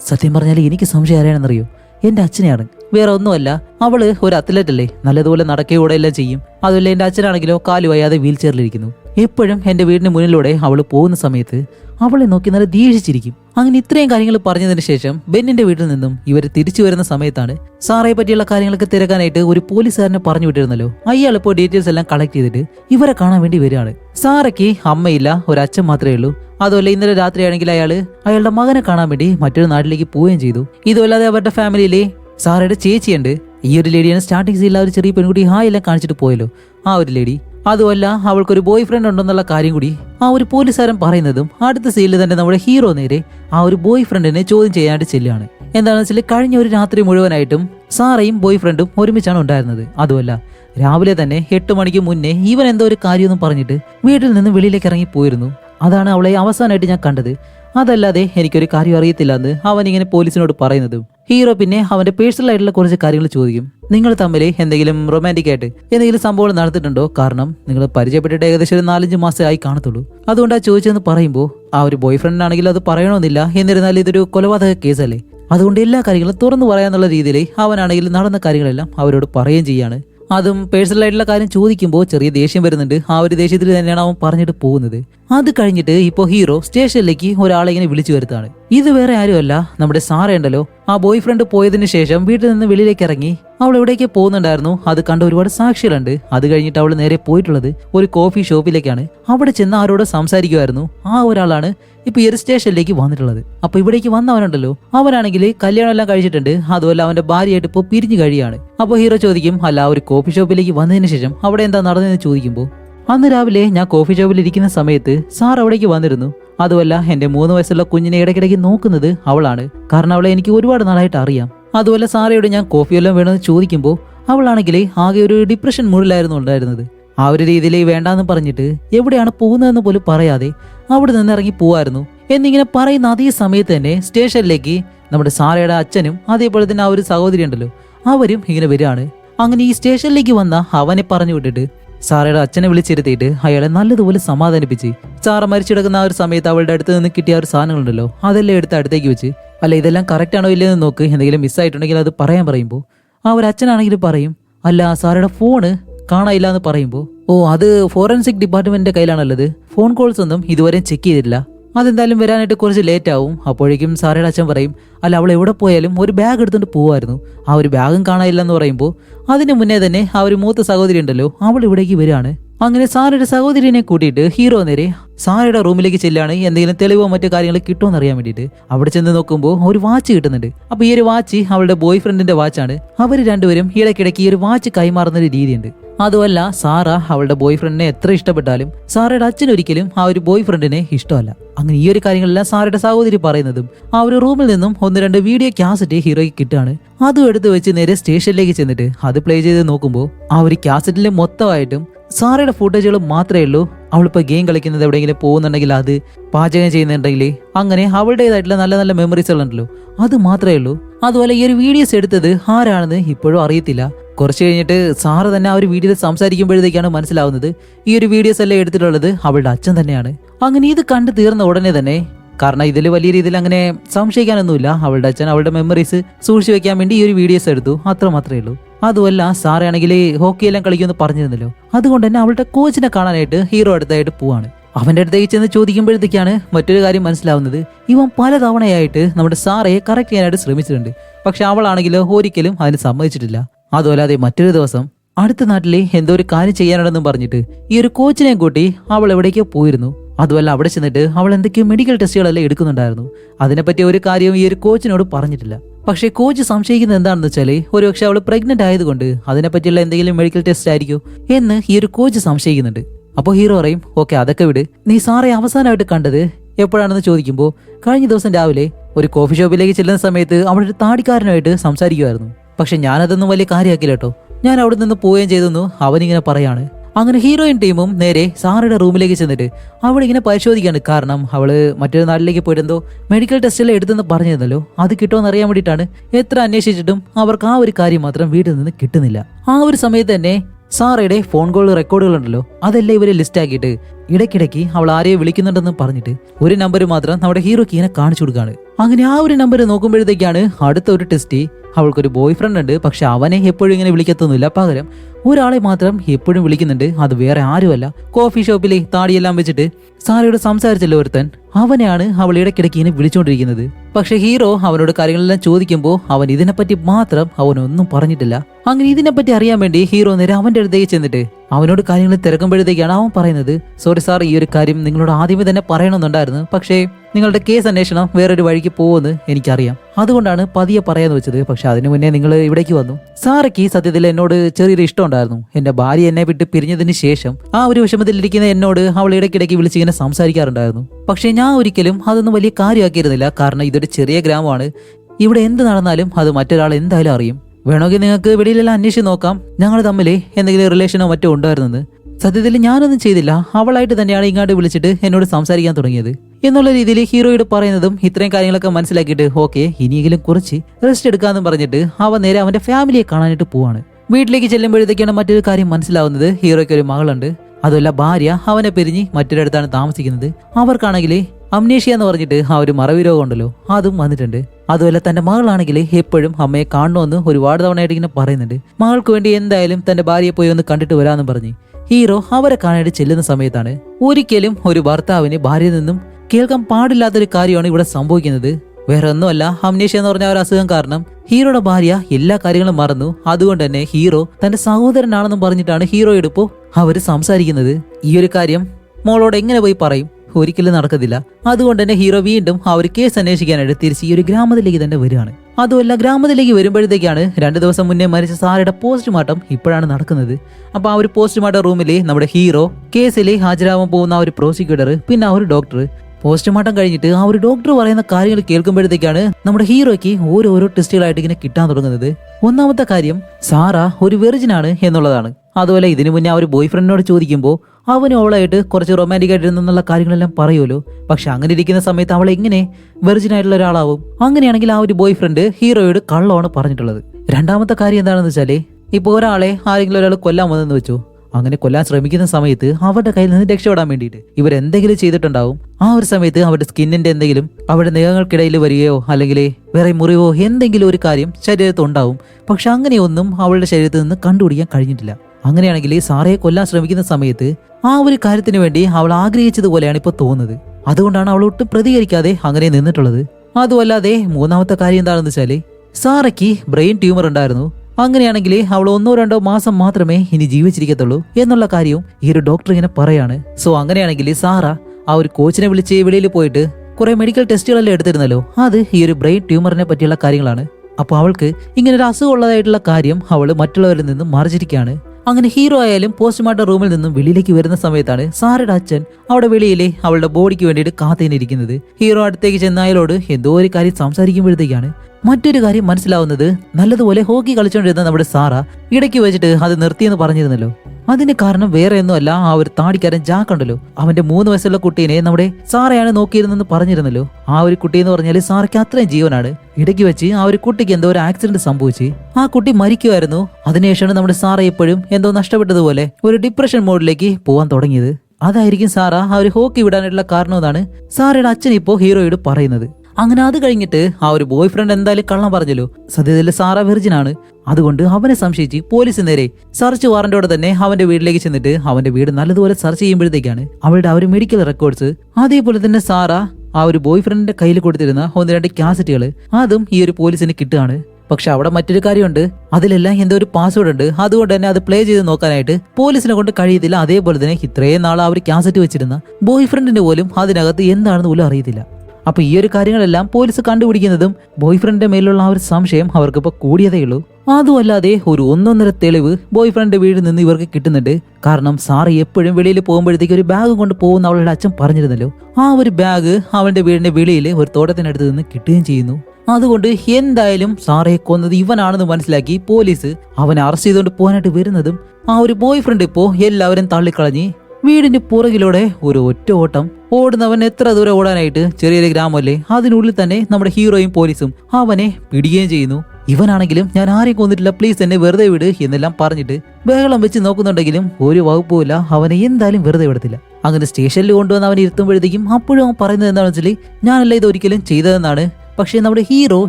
Speaker 1: സത്യം പറഞ്ഞാൽ എനിക്ക് സംശയം ആരാണെന്നറിയോ? എന്റെ അച്ഛനെയാണ്. വേറെ ഒന്നുമല്ല അവൾ ഒരു അത്ലറ്റ് അല്ലേ? നല്ലതുപോലെ നടക്കുകയോടെ എല്ലാം ചെയ്യും. അതുമല്ല എന്റെ അച്ഛനാണെങ്കിലോ കാൽ വയ്യാതെ വീൽ ചെയറിലിരിക്കുന്നു എപ്പോഴും എന്റെ വീടിന് മുന്നിലൂടെ അവൾ പോകുന്ന സമയത്ത് അവളെ നോക്കി നല്ല ദീക്ഷിച്ചിരിക്കും അങ്ങനെ ഇത്രയും കാര്യങ്ങൾ പറഞ്ഞതിന് ശേഷം ബെന്നിന്റെ വീട്ടിൽ നിന്നും ഇവർ തിരിച്ചു വരുന്ന സമയത്താണ് സാറയെ പറ്റിയുള്ള കാര്യങ്ങളൊക്കെ തിരക്കാനായിട്ട് ഒരു പോലീസുകാരനെ പറഞ്ഞു വിട്ടിരുന്നല്ലോ. അയാൾ ഇപ്പോൾ ഡീറ്റെയിൽസ് എല്ലാം കളക്ട് ചെയ്തിട്ട് ഇവരെ കാണാൻ വേണ്ടി വരികയാണ്. സാറയ്ക്ക് അമ്മയില്ല ഒരു അച്ഛൻ മാത്രമേ ഉള്ളൂ. അതുപോലെ ഇന്നലെ രാത്രിയാണെങ്കിൽ അയാൾ അയാളുടെ മകനെ കാണാൻ വേണ്ടി മറ്റൊരു നാട്ടിലേക്ക് പോവുകയും ചെയ്തു. ഇതുമല്ലാതെ അവരുടെ ഫാമിലിയിലെ സാറയുടെ ചേച്ചിയുണ്ട്. ഈ ഒരു ലേഡിയാണ് സ്റ്റാർട്ടിങ് സീനിൽ ആ ഒരു ചെറിയ പെൺകുട്ടി. ഹായ് എല്ലാം കാണിച്ചിട്ട് പോയല്ലോ. ആ ഒരു ലേഡി. അതുമല്ല അവൾക്കൊരു ബോയ് ഫ്രണ്ട് ഉണ്ടെന്നുള്ള കാര്യം കൂടി ആ ഒരു പോലീസുകാരൻ പറയുന്നതും അടുത്ത സീനിൽ തന്നെ നമ്മുടെ ഹീറോ നേരെ ആ ഒരു ബോയ് ഫ്രണ്ടിനെ ചോദ്യം ചെയ്യാനായിട്ട് ചെല്ലുകയാണ്. എന്താണെന്ന് വെച്ചാൽ കഴിഞ്ഞ ഒരു രാത്രി മുഴുവനായിട്ടും സാറയും ബോയ് ഫ്രണ്ടും ഒരുമിച്ചാണ് ഉണ്ടായിരുന്നത്. അതുമല്ല രാവിലെ തന്നെ എട്ട് മണിക്ക് മുന്നേ ഇവൻ എന്തോ ഒരു കാര്യമൊന്നും പറഞ്ഞിട്ട് വീട്ടിൽ നിന്ന് വെളിയിലേക്ക് ഇറങ്ങി പോയിരുന്നു. അതാണ് അവളെ അവസാനമായിട്ട് ഞാൻ കണ്ടത്. അതല്ലാതെ എനിക്കൊരു കാര്യം അറിയത്തില്ല എന്ന് അവൻ ഇങ്ങനെ പോലീസിനോട് പറയുന്നതും ഹീറോ പിന്നെ അവന്റെ പേഴ്സണൽ ആയിട്ടുള്ള കുറച്ച് കാര്യങ്ങൾ ചോദിക്കും. നിങ്ങൾ തമ്മിൽ എന്തെങ്കിലും റൊമാന്റിക് ആയിട്ട് എന്തെങ്കിലും സംഭവങ്ങൾ നടന്നിട്ടുണ്ടോ? കാരണം നിങ്ങൾ പരിചയപ്പെട്ടിട്ട് ഏകദേശം ഒരു നാലഞ്ച് മാസമായി കാണത്തുള്ളൂ. ആ ചോദിച്ചതെന്ന് പറയുമ്പോൾ ആ ഒരു ബോയ് ഫ്രണ്ട് ആണെങ്കിൽ അത് പറയണമെന്നില്ല. എന്നിരുന്നാലും ഇതൊരു കൊലപാതക കേസല്ലേ? അതുകൊണ്ട് എല്ലാ കാര്യങ്ങളും തുറന്നു പറയാനുള്ള രീതിയിൽ അവനാണെങ്കിൽ നടന്ന കാര്യങ്ങളെല്ലാം അവരോട് പറയുകയും ചെയ്യാണ്. അതും പേഴ്സണൽ ആയിട്ടുള്ള കാര്യം ചോദിക്കുമ്പോൾ ചെറിയ ദേഷ്യം വരുന്നുണ്ട്. ആ ഒരു ദേഷ്യത്തിൽ തന്നെയാണ് അവൻ പറഞ്ഞിട്ട് പോകുന്നത്. അത് കഴിഞ്ഞിട്ട് ഇപ്പോൾ ഹീറോ സ്റ്റേഷനിലേക്ക് ഒരാളെ ഇങ്ങനെ വിളിച്ചു വരുത്താണ് ഇത് വേറെ ആരുമല്ല നമ്മുടെ സാറേണ്ടല്ലോ ആ ബോയ് ഫ്രണ്ട് പോയതിന് ശേഷം വീട്ടിൽ നിന്ന് വെളിയിലേക്ക് ഇറങ്ങി അവൾ എവിടേക്ക് പോകുന്നുണ്ടായിരുന്നു. അത് കണ്ട ഒരുപാട് സാക്ഷികളുണ്ട്. അത് കഴിഞ്ഞിട്ട് അവൾ നേരെ പോയിട്ടുള്ളത് ഒരു കോഫി ഷോപ്പിലേക്കാണ്. അവിടെ ചെന്ന് ആരോട് സംസാരിക്കുമായിരുന്നു ആ ഒരാളാണ് ഇപ്പൊ ഈ സ്റ്റേഷനിലേക്ക് വന്നിട്ടുള്ളത്. അപ്പൊ ഇവിടേക്ക് വന്നവനുണ്ടല്ലോ. അവനാണെങ്കിൽ കല്യാണം എല്ലാം കഴിച്ചിട്ടുണ്ട്. അതുപോലെ അവന്റെ ഭാര്യയായിട്ട് ഇപ്പോൾ പിരിഞ്ഞു കഴിയാണ് അപ്പൊ ഹീറോ ചോദിക്കും അല്ല ഒരു കോഫി ഷോപ്പിലേക്ക് വന്നതിന് ശേഷം അവിടെ എന്താ നടന്നതെന്ന് ചോദിക്കുമ്പോൾ അന്ന് രാവിലെ ഞാൻ കോഫി ഷോപ്പിൽ ഇരിക്കുന്ന സമയത്ത് സാർ അവിടേക്ക് വന്നിരുന്നു. അതുമല്ല എന്റെ മൂന്ന് വയസ്സുള്ള കുഞ്ഞിനെ ഇടയ്ക്കിടയ്ക്ക് നോക്കുന്നത് അവളാണ്. കാരണം അവളെ എനിക്ക് ഒരുപാട് നാളായിട്ട് അറിയാം. അതുപോലെ സാറയോട് ഞാൻ കോഫി വല്ലതും വേണമെന്ന് ചോദിക്കുമ്പോൾ അവളാണെങ്കിൽ ആകെ ഒരു ഡിപ്രഷൻ മൂഡിലായിരുന്നു ഉണ്ടായിരുന്നത്. ആ ഒരു രീതിയിൽ വേണ്ടാന്ന് പറഞ്ഞിട്ട് എവിടെയാണ് പോകുന്നതെന്ന് പോലും പറയാതെ അവിടെ നിന്ന് ഇറങ്ങി പോവായിരുന്നു. എന്നിങ്ങനെ പറയുന്ന അതേ സമയത്ത് തന്നെ സ്റ്റേഷനിലേക്ക് നമ്മുടെ സാറയുടെ അച്ഛനും അതേപോലെ തന്നെ ആ ഒരു സഹോദരി ഉണ്ടല്ലോ അവരും ഇങ്ങനെ വരികയാണ്. അങ്ങനെ ഈ സ്റ്റേഷനിലേക്ക് വന്ന അവനെ പറഞ്ഞു വിട്ടിട്ട് സാറയുടെ അച്ഛനെ വിളിച്ചിരുത്തിയിട്ട് അയാളെ നല്ലതുപോലെ സമാധാനിപ്പിച്ച് സാറ മരിച്ചെടുക്കുന്ന ആ ഒരു സമയത്ത് അവളുടെ അടുത്ത് നിന്ന് കിട്ടിയ ഒരു സാധനങ്ങളുണ്ടല്ലോ അതെല്ലാം എടുത്ത് അടുത്തേക്ക് വെച്ച് അല്ല ഇതെല്ലാം കറക്റ്റ് ആണോ ഇല്ലെന്ന് നോക്ക് എന്തെങ്കിലും മിസ്സായിട്ടുണ്ടെങ്കിൽ അത് പറയാൻ പറയുമ്പോൾ ആ ഒരു അച്ഛനാണെങ്കിൽ പറയും അല്ല സാറയുടെ ഫോണ് കാണാനില്ല എന്ന് പറയുമ്പോൾ ഓ അത് ഫോറൻസിക് ഡിപ്പാർട്ട്മെന്റിന്റെ കയ്യിലാണുള്ളത് ഫോൺ കോൾസ് ഒന്നും ഇതുവരെ ചെക്ക് ചെയ്തിട്ടില്ല അതെന്തായാലും വരാനായിട്ട് കുറച്ച് ലേറ്റ് ആവും. അപ്പോഴേക്കും സാറയുടെ അച്ഛൻ പറയും അല്ല അവൾ എവിടെ പോയാലും ഒരു ബാഗ് എടുത്തുകൊണ്ട് പോവായിരുന്നു. ആ ഒരു ബാഗും കാണാനില്ല എന്ന് പറയുമ്പോൾ അതിന് മുന്നേ തന്നെ ആ ഒരു മൂത്ത സഹോദരി ഉണ്ടല്ലോ അവൾ ഇവിടേക്ക് വരികയാണ്. അങ്ങനെ സാറയുടെ സഹോദരിനെ കൂട്ടിയിട്ട് ഹീറോ നേരെ സാറയുടെ റൂമിലേക്ക് ചെല്ലാണ് എന്തെങ്കിലും തെളിവോ മറ്റു കാര്യങ്ങൾ കിട്ടുമോ എന്നറിയാൻ വേണ്ടിയിട്ട്. അവിടെ ചെന്ന് നോക്കുമ്പോൾ ഒരു വാച്ച് കിട്ടുന്നുണ്ട്. അപ്പൊ ഈ ഒരു വാച്ച് അവളുടെ ബോയ് ഫ്രണ്ടിന്റെ വാച്ചാണ് അവർ രണ്ടുപേരും ഇടയ്ക്കിടയ്ക്ക് ഈ ഒരു വാച്ച് കൈമാറുന്ന ഒരു രീതിയുണ്ട്. അതുമല്ല സാറ അവളുടെ ബോയ് ഫ്രണ്ടിനെ എത്ര ഇഷ്ടപ്പെട്ടാലും സാറയുടെ അച്ഛൻ ഒരിക്കലും ആ ഒരു ബോയ് ഫ്രണ്ടിനെ ഇഷ്ടമല്ല. അങ്ങനെ ഈ ഒരു കാര്യങ്ങളെല്ലാം സാറയുടെ സഹോദരി പറയുന്നതും ആ ഒരു റൂമിൽ നിന്നും ഒന്ന് രണ്ട് വീഡിയോ ക്യാസറ്റ് ഹീറോയ്ക്ക് കിട്ടുകയാണ് അതും എടുത്ത് വെച്ച് നേരെ സ്റ്റേഷനിലേക്ക് ചെന്നിട്ട് അത് പ്ലേ ചെയ്ത് നോക്കുമ്പോൾ ആ ഒരു ക്യാസറ്റിൽ മൊത്തമായിട്ടും സാറയുടെ ഫുട്ടേജുകൾ മാത്രമേ ഉള്ളൂ. അവളിപ്പോൾ ഗെയിം കളിക്കുന്നത് എവിടെയെങ്കിലും പോകുന്നുണ്ടെങ്കിൽ അത് പാചകം ചെയ്യുന്നുണ്ടെങ്കിൽ അങ്ങനെ അവളുടേതായിട്ടുള്ള നല്ല നല്ല മെമ്മറീസുകൾ ഉണ്ടല്ലോ. അത് മാത്രമേ ഉള്ളൂ. അതുപോലെ ഈ ഒരു വീഡിയോസ് എടുത്തത് ആരാണെന്ന് ഇപ്പോഴും അറിയത്തില്ല. കുറച്ച് കഴിഞ്ഞിട്ട് സാറ് തന്നെ ആ ഒരു വീഡിയോയിൽ സംസാരിക്കുമ്പോഴത്തേക്കാണ് മനസ്സിലാവുന്നത്. ഈ ഒരു വീഡിയോസ് എല്ലാം എടുത്തിട്ടുള്ളത്? അവളുടെ അച്ഛൻ തന്നെയാണ്. അങ്ങനെ ഇത് കണ്ടു തീർന്ന ഉടനെ തന്നെ കാരണം ഇതിൽ വലിയ രീതിയിൽ അങ്ങനെ സംശയിക്കാനൊന്നുമില്ല. അവളുടെ അച്ഛൻ അവളുടെ മെമ്മറീസ് സൂക്ഷിച്ചു വെക്കാൻ വേണ്ടി ഈ ഒരു വീഡിയോസ് എടുത്തു. അത്ര മാത്രമേ ഉള്ളൂ. അതുമല്ല സാറാണെങ്കിൽ ഹോക്കി എല്ലാം കളിക്കുമെന്ന് പറഞ്ഞിരുന്നല്ലോ. അതുകൊണ്ട് തന്നെ അവളുടെ കോച്ചിനെ കാണാനായിട്ട് ഹീറോ അടുത്തായിട്ട് പോവാണ്. അവന്റെ അടുത്തേക്ക് ചെന്ന് ചോദിക്കുമ്പോഴത്തേക്കാണ് മറ്റൊരു കാര്യം മനസ്സിലാവുന്നത്. ഇവൻ പലതവണയായിട്ട് നമ്മുടെ സാറയെ കറക്റ്റ് ചെയ്യാനായിട്ട് ശ്രമിച്ചിട്ടുണ്ട്. പക്ഷെ അവളാണെങ്കിലോ ഒരിക്കലും അതിന് സമ്മതിച്ചിട്ടില്ല. അതുമല്ലാതെ മറ്റൊരു ദിവസം അടുത്ത നാട്ടിലെ എന്തോ ഒരു കാര്യം ചെയ്യാനുണ്ടെന്നും പറഞ്ഞിട്ട് ഈ ഒരു കോച്ചിനെയും കൂട്ടി അവൾ എവിടേക്കോ പോയിരുന്നു. അതുമല്ല അവിടെ ചെന്നിട്ട് അവൾ എന്തൊക്കെയോ മെഡിക്കൽ ടെസ്റ്റുകളെല്ലാം എടുക്കുന്നുണ്ടായിരുന്നു. അതിനെപ്പറ്റി ഒരു കാര്യവും ഈ ഒരു കോച്ചിനോട് പറഞ്ഞിട്ടില്ല. പക്ഷേ കോച്ച് സംശയിക്കുന്നത് എന്താണെന്ന് വെച്ചാൽ ഒരുപക്ഷെ അവൾ പ്രഗ്നന്റ് ആയതുകൊണ്ട് അതിനെപ്പറ്റിയുള്ള എന്തെങ്കിലും മെഡിക്കൽ ടെസ്റ്റ് ആയിരിക്കും എന്ന് ഈ ഒരു കോച്ച് സംശയിക്കുന്നുണ്ട്. അപ്പോൾ ഹീറോ പറയും ഓക്കെ അതൊക്കെ വിട്. നീ സാറെ അവസാനമായിട്ട് കണ്ടത് എപ്പോഴാണെന്ന് ചോദിക്കുമ്പോൾ കഴിഞ്ഞ ദിവസം രാവിലെ ഒരു കോഫി ഷോപ്പിലേക്ക് ചെല്ലുന്ന സമയത്ത് അവിടെ ഒരു താടിക്കാരനായിട്ട് സംസാരിക്കുമായിരുന്നു പക്ഷെ ഞാനതൊന്നും വലിയ കാര്യമാക്കില്ല കേട്ടോ. ഞാൻ അവിടെ നിന്ന് പോവുകയും ചെയ്തെന്നു അവനിങ്ങനെ പറയാണ്. അങ്ങനെ ഹീറോയിൻ ടീമും നേരെ സാറയുടെ റൂമിലേക്ക് ചെന്നിട്ട് അവിടെ ഇങ്ങനെ പരിശോധിക്കാണ്. കാരണം അവൾ മറ്റൊരു നാട്ടിലേക്ക് പോയിരുന്നോ മെഡിക്കൽ ടെസ്റ്റെല്ലാം എടുത്തെന്ന് പറഞ്ഞിരുന്നല്ലോ. അത് കിട്ടുമെന്ന് അറിയാൻ വേണ്ടിയിട്ടാണ് എത്ര അന്വേഷിച്ചിട്ടും അവർക്ക് ആ ഒരു കാര്യം മാത്രം വീട്ടിൽ നിന്ന് കിട്ടുന്നില്ല. ആ ഒരു സമയത്ത് തന്നെ സാറയുടെ ഫോൺ കോൾ റെക്കോർഡുകൾ ഉണ്ടല്ലോ. അതെല്ലാം ഇവരെ ലിസ്റ്റ് ആക്കിയിട്ട് ഇടയ്ക്കിടയ്ക്ക് അവൾ ആരെയോ വിളിക്കുന്നുണ്ടെന്ന് പറഞ്ഞിട്ട് ഒരു നമ്പർ മാത്രം നമ്മുടെ ഹീറോക്ക് ഇങ്ങനെ കാണിച്ചു കൊടുക്കാണ് അങ്ങനെ ആ ഒരു നമ്പർ നോക്കുമ്പോഴത്തേക്കാണ് അടുത്ത ഒരു ടെസ്റ്റ് അവൾക്കൊരു ബോയ് ഫ്രണ്ട് ഉണ്ട്. പക്ഷെ അവനെ എപ്പോഴും ഇങ്ങനെ വിളിക്കത്തൊന്നുമില്ല. പകരം ഒരാളെ മാത്രം എപ്പോഴും വിളിക്കുന്നുണ്ട്. അത് വേറെ ആരുമല്ല. കോഫി ഷോപ്പിലെ താടിയെല്ലാം വെച്ചിട്ട് സാറയോട് സംസാരിച്ചല്ലോ ഒരുത്തൻ. അവനെയാണ് അവൾ ഇടയ്ക്കിടയ്ക്ക് ഇങ്ങനെ വിളിച്ചുകൊണ്ടിരിക്കുന്നത് പക്ഷെ ഹീറോ അവനോട് കാര്യങ്ങളെല്ലാം ചോദിക്കുമ്പോൾ അവൻ ഇതിനെപ്പറ്റി മാത്രം അവനൊന്നും പറഞ്ഞിട്ടില്ല. അങ്ങനെ ഇതിനെപ്പറ്റി അറിയാൻ വേണ്ടി ഹീറോ നേരെ അവന്റെ അടുത്തേക്ക് ചെന്നിട്ട് അവനോട് കാര്യങ്ങൾ തിരക്കുമ്പോഴത്തേക്കാണ് അവൻ പറയുന്നത്. സോറി സാർ ഈ ഒരു കാര്യം നിങ്ങളോട് ആദ്യമേ തന്നെ പറയണമെന്നുണ്ടായിരുന്നു. പക്ഷേ നിങ്ങളുടെ കേസ് അന്വേഷണം വേറൊരു വഴിക്ക് പോകുമെന്ന് എനിക്കറിയാം. അതുകൊണ്ടാണ് പതിയെ പറയാന്ന് വെച്ചത്. പക്ഷെ അതിനു മുന്നേ നിങ്ങൾ ഇവിടേക്ക് വന്നു. സാറയ്ക്ക് സത്യത്തിൽ എന്നോട് ചെറിയൊരു ഇഷ്ടം ഉണ്ടായിരുന്നു എന്റെ ഭാര്യ എന്നെ വിട്ട് പിരിഞ്ഞതിന് ശേഷം ആ ഒരു വിഷമത്തിലിരിക്കുന്ന എന്നോട് അവൾ ഇടയ്ക്കിടയ്ക്ക് വിളിച്ചിങ്ങനെ സംസാരിക്കാറുണ്ടായിരുന്നു. പക്ഷെ ഞാൻ ഒരിക്കലും അതൊന്നും വലിയ കാര്യമാക്കിയിരുന്നില്ല. കാരണം ഇതൊരു ചെറിയ ഗ്രാമമാണ്. ഇവിടെ എന്ത് നടന്നാലും അത് മറ്റൊരാൾ എന്തായാലും അറിയും. വേണമെങ്കിൽ നിങ്ങൾക്ക് വെളിയിലെല്ലാം അന്വേഷിച്ച് നോക്കാം. ഞങ്ങൾ തമ്മിൽ എന്തെങ്കിലും റിലേഷനോ മറ്റോ ഉണ്ടായിരുന്നെന്ന്. സത്യത്തിൽ ഞാനൊന്നും ചെയ്തില്ല. അവളായിട്ട് തന്നെയാണ് ഇങ്ങോട്ട് വിളിച്ചിട്ട് എന്നോട് സംസാരിക്കാൻ തുടങ്ങിയത്. എന്നുള്ള രീതിയിൽ ഹീറോയോട് പറയുന്നതും ഇത്രയും കാര്യങ്ങളൊക്കെ മനസ്സിലാക്കിയിട്ട് ഓക്കെ ഇനിയെങ്കിലും കുറച്ച് റെസ്റ്റ് എടുക്കാന്ന് പറഞ്ഞിട്ട് അവൻ നേരെ അവന്റെ ഫാമിലിയെ കാണാനായിട്ട് പോവാണ്. വീട്ടിലേക്ക് ചെല്ലുമ്പോഴത്തേക്കാണ് മറ്റൊരു കാര്യം മനസ്സിലാവുന്നത്. ഹീറോയ്ക്ക് ഒരു മകളുണ്ട്. അതുമല്ല ഭാര്യ അവനെ പിരിഞ്ഞ് മറ്റൊരിടത്താണ് താമസിക്കുന്നത്. അവർക്കാണെങ്കിൽ അമ്നേഷ്യ എന്ന് പറഞ്ഞിട്ട് ആ ഒരു മറവി രോഗം ഉണ്ടല്ലോ അതും വന്നിട്ടുണ്ട്. അതുമല്ല തന്റെ മകളാണെങ്കിൽ എപ്പോഴും അമ്മയെ കാണണമെന്ന് ഒരുപാട് തവണയായിട്ട് ഇങ്ങനെ പറയുന്നുണ്ട്. മകൾക്ക് വേണ്ടി എന്തായാലും തന്റെ ഭാര്യയെ പോയി ഒന്ന് കണ്ടിട്ട് വരാമെന്ന് പറഞ്ഞ്. ഹീറോ അവരെ കാണാനായിട്ട് ചെല്ലുന്ന സമയത്താണ് ഒരിക്കലും ഒരു ഭർത്താവിന് ഭാര്യയിൽ നിന്നും കേൾക്കാൻ പാടില്ലാത്തൊരു കാര്യമാണ് ഇവിടെ സംഭവിക്കുന്നത്. വേറെ ഒന്നുമല്ല അമ്നേഷ്യ എന്ന് പറഞ്ഞ ഒരു അസുഖം കാരണം ഹീറോയുടെ ഭാര്യ എല്ലാ കാര്യങ്ങളും മറന്നു. അതുകൊണ്ട് തന്നെ ഹീറോ തന്റെ സഹോദരനാണെന്നും പറഞ്ഞിട്ടാണ് ഹീറോയുടെ ഇപ്പോൾ അവർ സംസാരിക്കുന്നത്. ഈ ഒരു കാര്യം മോളോട് എങ്ങനെ പോയി പറയും? ഒരിക്കലും നടക്കത്തില്ല. അതുകൊണ്ട് തന്നെ ഹീറോ വീണ്ടും ആ ഒരു കേസ് അന്വേഷിക്കാനായിട്ട് തിരിച്ച് ഈ ഒരു ഗ്രാമത്തിലേക്ക് തന്നെ വരികയാണ്. അതുമല്ല ഗ്രാമത്തിലേക്ക് വരുമ്പോഴത്തേക്കാണ് രണ്ട് ദിവസം മുന്നേ മരിച്ച സാറയുടെ പോസ്റ്റ്മോർട്ടം ഇപ്പോഴാണ് നടക്കുന്നത്. അപ്പോൾ ആ ഒരു പോസ്റ്റ്മോർട്ടം റൂമിലെ നമ്മുടെ ഹീറോ കേസിൽ ഹാജരാവാൻ പോകുന്ന ഒരു പ്രോസിക്യൂട്ടർ പിന്നെ ആ ഒരു ഡോക്ടർ പോസ്റ്റ്മോർട്ടം കഴിഞ്ഞിട്ട് ആ ഒരു ഡോക്ടർ പറയുന്ന കാര്യങ്ങൾ കേൾക്കുമ്പോഴത്തേക്കാണ് നമ്മുടെ ഹീറോയ്ക്ക് ഓരോരോ ടെസ്റ്റുകളായിട്ട് ഇങ്ങനെ കിട്ടാൻ തുടങ്ങുന്നത്. ഒന്നാമത്തെ കാര്യം സാറ ഒരു വെർജിനാണ് എന്നുള്ളതാണ്. അതുപോലെ ഇതിനു മുന്നേ ആ ഒരു ബോയ് ഫ്രണ്ടിനോട് ചോദിക്കുമ്പോൾ അവന് അവളായിട്ട് കുറച്ച് റൊമാന്റിക് ആയിട്ട് എന്നുള്ള കാര്യങ്ങളെല്ലാം പറയുമല്ലോ. പക്ഷെ അങ്ങനെ ഇരിക്കുന്ന സമയത്ത് അവൾ എങ്ങനെ വെർജിൻ ആയിട്ടുള്ള ഒരാളാവും? അങ്ങനെയാണെങ്കിൽ ആ ഒരു ബോയ് ഫ്രണ്ട് ഹീറോയോട് കള്ളമാണ് പറഞ്ഞിട്ടുള്ളത്. രണ്ടാമത്തെ കാര്യം എന്താണെന്ന് വെച്ചാൽ ഇപ്പോൾ ഒരാളെ ആരെങ്കിലും ഒരാൾ കൊല്ലാൻ വന്നെന്ന് വെച്ചു? അങ്ങനെ കൊല്ലാൻ ശ്രമിക്കുന്ന സമയത്ത് അവരുടെ കയ്യിൽ നിന്ന് രക്ഷപ്പെടാൻ വേണ്ടിയിട്ട് ഇവർ എന്തെങ്കിലും ചെയ്തിട്ടുണ്ടാവും. ആ ഒരു സമയത്ത് അവരുടെ സ്കിന്നിന്റെ എന്തെങ്കിലും അവരുടെ ദേഹങ്ങൾക്കിടയിൽ വരികയോ അല്ലെങ്കിൽ വേറെ മുറിവോ എന്തെങ്കിലും ഒരു കാര്യം ശരീരത്ത് ഉണ്ടാവും. പക്ഷെ അങ്ങനെയൊന്നും അവളുടെ ശരീരത്തിൽ നിന്ന് കണ്ടുപിടിക്കാൻ കഴിഞ്ഞിട്ടില്ല. അങ്ങനെയാണെങ്കിൽ സാറയെ കൊല്ലാൻ ശ്രമിക്കുന്ന സമയത്ത് ആ ഒരു കാര്യത്തിന് വേണ്ടി അവൾ ആഗ്രഹിച്ചതുപോലെയാണ് ഇപ്പോൾ തോന്നുന്നത്. അതുകൊണ്ടാണ് അവൾ ഒട്ടും പ്രതികരിക്കാതെ അങ്ങനെ നിന്നിട്ടുള്ളത്. അതുമല്ലാതെ മൂന്നാമത്തെ കാര്യം എന്താണെന്ന് വെച്ചാൽ സാറയ്ക്ക് ബ്രെയിൻ ട്യൂമർ ഉണ്ടായിരുന്നു. അങ്ങനെയാണെങ്കിൽ അവൾ ഒന്നോ രണ്ടോ മാസം മാത്രമേ ഇനി ജീവിച്ചിരിക്കത്തുള്ളൂ എന്നുള്ള കാര്യവും ഈ ഒരു ഡോക്ടർ ഇങ്ങനെ പറയാണ്. സോ അങ്ങനെയാണെങ്കിൽ സാറ ആ ഒരു കോച്ചിനെ വിളിച്ച് വെളിയിൽ പോയിട്ട് കുറെ മെഡിക്കൽ ടെസ്റ്റുകളെല്ലാം എടുത്തിരുന്നല്ലോ? അത് ഈ ഒരു ബ്രെയിൻ ട്യൂമറിനെ പറ്റിയുള്ള കാര്യങ്ങളാണ്. അപ്പോൾ അവൾക്ക് ഇങ്ങനെ ഒരു അസുഖമുള്ളതായിട്ടുള്ള കാര്യം അവൾ മറ്റുള്ളവരിൽ നിന്ന് മറിച്ചിരിക്കുകയാണ്. അങ്ങനെ ഹീറോ ആയാലും പോസ്റ്റ്മോർട്ടം റൂമിൽ നിന്നും വെളിയിലേക്ക് വരുന്ന സമയത്താണ് സാറയുടെ അച്ഛൻ അവിടെ വെളിയിലെ അവളുടെ ബോഡിക്ക് വേണ്ടിയിട്ട് കാത്തിരിക്കുന്നത് ഹീറോ അടുത്തേക്ക് ചെന്ന അയാളോട് എന്തോ ഒരു കാര്യം സംസാരിക്കുമ്പോഴത്തേക്കാണ്. മറ്റൊരു കാര്യം മനസ്സിലാവുന്നത് നല്ലതുപോലെ ഹോക്കി കളിച്ചുകൊണ്ടിരുന്ന നമ്മുടെ സാറ ഇടയ്ക്ക് വെച്ചിട്ട് അത് നിർത്തിയെന്ന് പറഞ്ഞിരുന്നല്ലോ. അതിന് കാരണം വേറെ ഒന്നുമല്ല ആ ഒരു താടിക്കാരൻ ജാക്ക് ഉണ്ടല്ലോ. അവന്റെ മൂന്ന് വയസ്സുള്ള കുട്ടീനെ നമ്മുടെ സാറയാണ് നോക്കിയിരുന്നെന്ന് പറഞ്ഞിരുന്നല്ലോ. ആ ഒരു കുട്ടി എന്ന് പറഞ്ഞാൽ സാറയ്ക്ക് അത്രയും ജീവനാണ്. ഇടയ്ക്ക് വെച്ച് ആ ഒരു കുട്ടിക്ക് എന്തോ ഒരു ആക്സിഡന്റ് സംഭവിച്ച് ആ കുട്ടി മരിക്കുമായിരുന്നു അതിനുശേഷമാണ് നമ്മുടെ സാറ എപ്പോഴും എന്തോ നഷ്ടപ്പെട്ടതുപോലെ ഒരു ഡിപ്രഷൻ മോഡിലേക്ക് പോകാൻ തുടങ്ങിയത്. അതായിരിക്കും സാറ ആ ഒരു ഹോക്കി വിടാനായിട്ടുള്ള കാരണമെന്നാണ് സാറയുടെ അച്ഛൻ ഇപ്പോ ഹീറോയോട് പറയുന്നത്. അങ്ങനെ അത് കഴിഞ്ഞിട്ട് ആ ഒരു ബോയ് ഫ്രണ്ട് എന്തായാലും കള്ളം പറഞ്ഞല്ലോ. സത്യത്തിൽ സാറ വെർജിനാണ് അതുകൊണ്ട് അവനെ സംശയിച്ച് പോലീസ് നേരെ സെർച്ച് വാറന്റോടെ തന്നെ അവന്റെ വീട്ടിലേക്ക് ചെന്നിട്ട് അവന്റെ വീട് നല്ലതുപോലെ സെർച്ച് ചെയ്യുമ്പോഴത്തേക്കാണ് അവളുടെ ആ ഒരു മെഡിക്കൽ റെക്കോർഡ്സ് അതേപോലെ തന്നെ സാറ ആ ഒരു ബോയ് ഫ്രണ്ടിന്റെ കയ്യിൽ കൊടുത്തിരുന്ന ഒന്ന് രണ്ട് കാസറ്റുകൾ അതും ഈ ഒരു പോലീസിന് കിട്ടുകയാണ്. പക്ഷെ അവിടെ മറ്റൊരു കാര്യമുണ്ട്. അതിലെല്ലാം എന്തോ ഒരു പാസ്വേഡ് ഉണ്ട്. അതുകൊണ്ട് തന്നെ അത് പ്ലേ ചെയ്ത് നോക്കാനായിട്ട് പോലീസിനെ കൊണ്ട് കഴിയത്തില്ല. അതേപോലെ തന്നെ ഇത്രയും നാൾ ആ ഒരു കാസറ്റ് വെച്ചിരുന്ന ബോയ് ഫ്രണ്ടിന് പോലും അതിനകത്ത് എന്താണെന്ന് പോലും അറിയത്തില്ല. അപ്പൊ ഈ ഒരു കാര്യങ്ങളെല്ലാം പോലീസ് കണ്ടുപിടിക്കുന്നതും ബോയ് ഫ്രണ്ടിന്റെ മേലുള്ള ആ ഒരു സംശയം അവർക്കിപ്പോ കൂടിയതേ ഉള്ളൂ. അതുമല്ലാതെ ഒരു ഒന്നൊന്നര തെളിവ് ബോയ് ഫ്രണ്ട് വീട് നിന്ന് ഇവർക്ക് കിട്ടുന്നുണ്ട്. കാരണം സാറ് എപ്പോഴും വെളിയിൽ പോകുമ്പോഴത്തേക്ക് ഒരു ബാഗ് കൊണ്ട് പോകുന്ന അവളുടെ അച്ഛൻ പറഞ്ഞിരുന്നല്ലോ. ആ ഒരു ബാഗ് അവന്റെ വീടിന്റെ വെളിയിൽ ഒരു തോട്ടത്തിനടുത്ത് നിന്ന് കിട്ടുകയും ചെയ്യുന്നു. അതുകൊണ്ട് എന്തായാലും സാറയെ കൊന്നത് ഇവനാണെന്ന് മനസ്സിലാക്കി പോലീസ് അവനെ അറസ്റ്റ് ചെയ്തുകൊണ്ട് പോകാനായിട്ട് വരുന്നതും ആ ഒരു ബോയ് ഫ്രണ്ട് ഇപ്പോ എല്ലാവരും തള്ളിക്കളഞ്ഞ് വീടിന്റെ പുറകിലൂടെ ഒരു ഒറ്റ ഓട്ടം. ഓടുന്നവൻ എത്ര ദൂരം ഓടാനായിട്ട് ചെറിയൊരു ഗ്രാമമല്ലേ? അതിനുള്ളിൽ തന്നെ നമ്മുടെ ഹീറോയും പോലീസും അവനെ പിടിക്കുകയും ചെയ്യുന്നു. ഇവനാണെങ്കിലും ഞാൻ ആരെയും കൊന്നിട്ടില്ല പ്ലീസ് എന്നെ വെറുതെ വിട് എന്നെല്ലാം പറഞ്ഞിട്ട് ബഹളം വെച്ച് നോക്കുന്നുണ്ടെങ്കിലും ഒരു വകുപ്പുമില്ല അവനെ എന്തായാലും വെറുതെ വിടത്തില്ല. അങ്ങനെ സ്റ്റേഷനിൽ കൊണ്ടുവന്ന് അവൻ ഇരുത്തുമ്പോഴത്തേക്കും അപ്പോഴും അവൻ പറയുന്നത് എന്താണെന്ന് വെച്ചാൽ ഞാനല്ല ഇത് ഒരിക്കലും ചെയ്തതെന്നാണ്. പക്ഷേ നമ്മുടെ ഹീറോ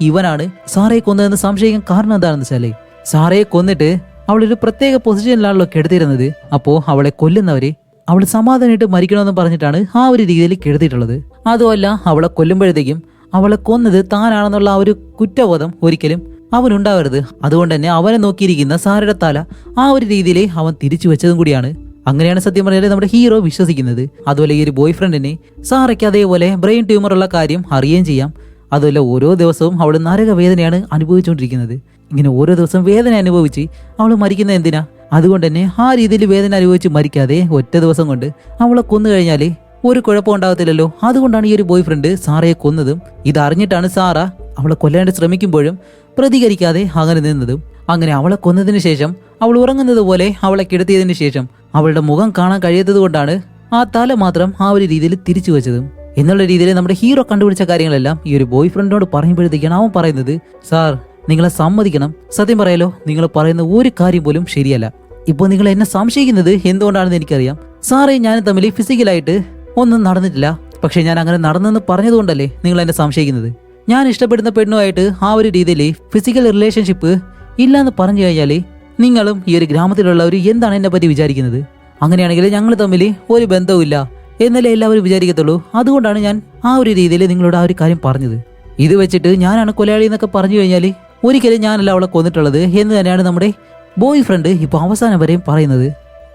Speaker 1: ഇവനാണ്. സാറയെ കൊന്നതെന്ന് സംശയിക്കാൻ കാരണം എന്താണെന്ന് വെച്ചാലേ സാറയെ കൊന്നിട്ട് അവളൊരു പ്രത്യേക പൊസിഷനിലാണല്ലോ കെടുത്തിരുന്നത്. അപ്പോൾ അവളെ കൊല്ലുന്നവര് അവൾ സമാധാനമായിട്ട് മരിക്കണമെന്ന് പറഞ്ഞിട്ടാണ് ആ ഒരു രീതിയിൽ എഴുതിയിട്ടുള്ളത് അതുമല്ല അവളെ കൊല്ലുമ്പോഴത്തേക്കും അവളെ കൊന്നത് താനാണെന്നുള്ള ആ ഒരു കുറ്റബോധം ഒരിക്കലും അവനുണ്ടാവരുത്. അതുകൊണ്ട് തന്നെ അവനെ നോക്കിയിരിക്കുന്ന സാരയുടെ തല ആ ഒരു രീതിയിൽ അവൻ തിരിച്ചു വെച്ചതും കൂടിയാണ്. അങ്ങനെയാണ് സത്യം പറഞ്ഞാൽ നമ്മുടെ ഹീറോ വിശ്വസിക്കുന്നത്. അതുപോലെ ഈ ഒരു ബോയ് ഫ്രണ്ടിനെ സാറയ്ക്ക് അതേപോലെ ബ്രെയിൻ ട്യൂമർ ഉള്ള കാര്യം അറിയുകയും ചെയ്യാം. അതുപോലെ ഓരോ ദിവസവും അവൾ നരക വേദനയാണ് അനുഭവിച്ചുകൊണ്ടിരിക്കുന്നത്. ഇങ്ങനെ ഓരോ ദിവസം വേദന അനുഭവിച്ച് അവൾ മരിക്കുന്നത് എന്തിനാ? അതുകൊണ്ട് തന്നെ ആ രീതിയിൽ വേദന അനുഭവിച്ച് മരിക്കാതെ ഒറ്റ ദിവസം കൊണ്ട് അവളെ കൊന്നു കഴിഞ്ഞാൽ ഒരു കുഴപ്പം ഉണ്ടാകത്തില്ലല്ലോ. അതുകൊണ്ടാണ് ഈ ഒരു ബോയ് ഫ്രണ്ട് സാറയെ കൊന്നതും. ഇതറിഞ്ഞിട്ടാണ് സാറ അവളെ കൊല്ലാണ്ട് ശ്രമിക്കുമ്പോഴും പ്രതികരിക്കാതെ അങ്ങനെ നിന്നതും. അങ്ങനെ അവളെ കൊന്നതിന് ശേഷം അവൾ ഉറങ്ങുന്നത് പോലെ അവളെ കിടത്തിയതിന് ശേഷം അവളുടെ മുഖം കാണാൻ കഴിയാത്തത് കൊണ്ടാണ് ആ തല മാത്രം ആ ഒരു രീതിയിൽ തിരിച്ചു വെച്ചതും. എന്നുള്ള രീതിയിൽ നമ്മുടെ ഹീറോ കണ്ടുപിടിച്ച കാര്യങ്ങളെല്ലാം ഈ ഒരു ബോയ് ഫ്രണ്ടിനോട് പറയുമ്പോഴത്തേക്കാണ് അവൻ പറയുന്നത് സാർ നിങ്ങളെ സമ്മതിക്കണം. സത്യം പറയാലോ നിങ്ങൾ പറയുന്ന ഒരു കാര്യം പോലും ശരിയല്ല. ഇപ്പോൾ നിങ്ങൾ എന്നെ സംശയിക്കുന്നത് എന്തുകൊണ്ടാണെന്ന് എനിക്കറിയാം. സാറേ ഞാൻ തമ്മിൽ ഫിസിക്കലായിട്ട് ഒന്നും നടന്നിട്ടില്ല. പക്ഷേ ഞാൻ അങ്ങനെ നടന്നെന്ന് പറഞ്ഞതുകൊണ്ടല്ലേ നിങ്ങൾ എന്നെ സംശയിക്കുന്നത്. ഞാൻ ഇഷ്ടപ്പെടുന്ന പെണ്ണുമായിട്ട് ആ ഒരു രീതിയിൽ ഫിസിക്കൽ റിലേഷൻഷിപ്പ് ഇല്ല എന്ന് പറഞ്ഞു കഴിഞ്ഞാൽ നിങ്ങളും ഈ ഒരു ഗ്രാമത്തിലുള്ളവർ എന്താണ് എന്നെ പറ്റി വിചാരിക്കുന്നത്? അങ്ങനെയാണെങ്കിൽ ഞങ്ങൾ തമ്മിൽ ഒരു ബന്ധവുമില്ല എന്നല്ലേ എല്ലാവരും വിചാരിക്കത്തുള്ളൂ. അതുകൊണ്ടാണ് ഞാൻ ആ ഒരു രീതിയിൽ നിങ്ങളോട് ആ ഒരു കാര്യം പറഞ്ഞത്. ഇത് വെച്ചിട്ട് ഞാനാണ് കൊലയാളി എന്നൊക്കെ പറഞ്ഞു കഴിഞ്ഞാൽ ഒരിക്കലും ഞാനല്ല അവളെ കൊന്നിട്ടുള്ളത് എന്ന് തന്നെയാണ് നമ്മുടെ ബോയ് ഫ്രണ്ട് ഇപ്പോൾ അവസാനം വരെയും പറയുന്നത്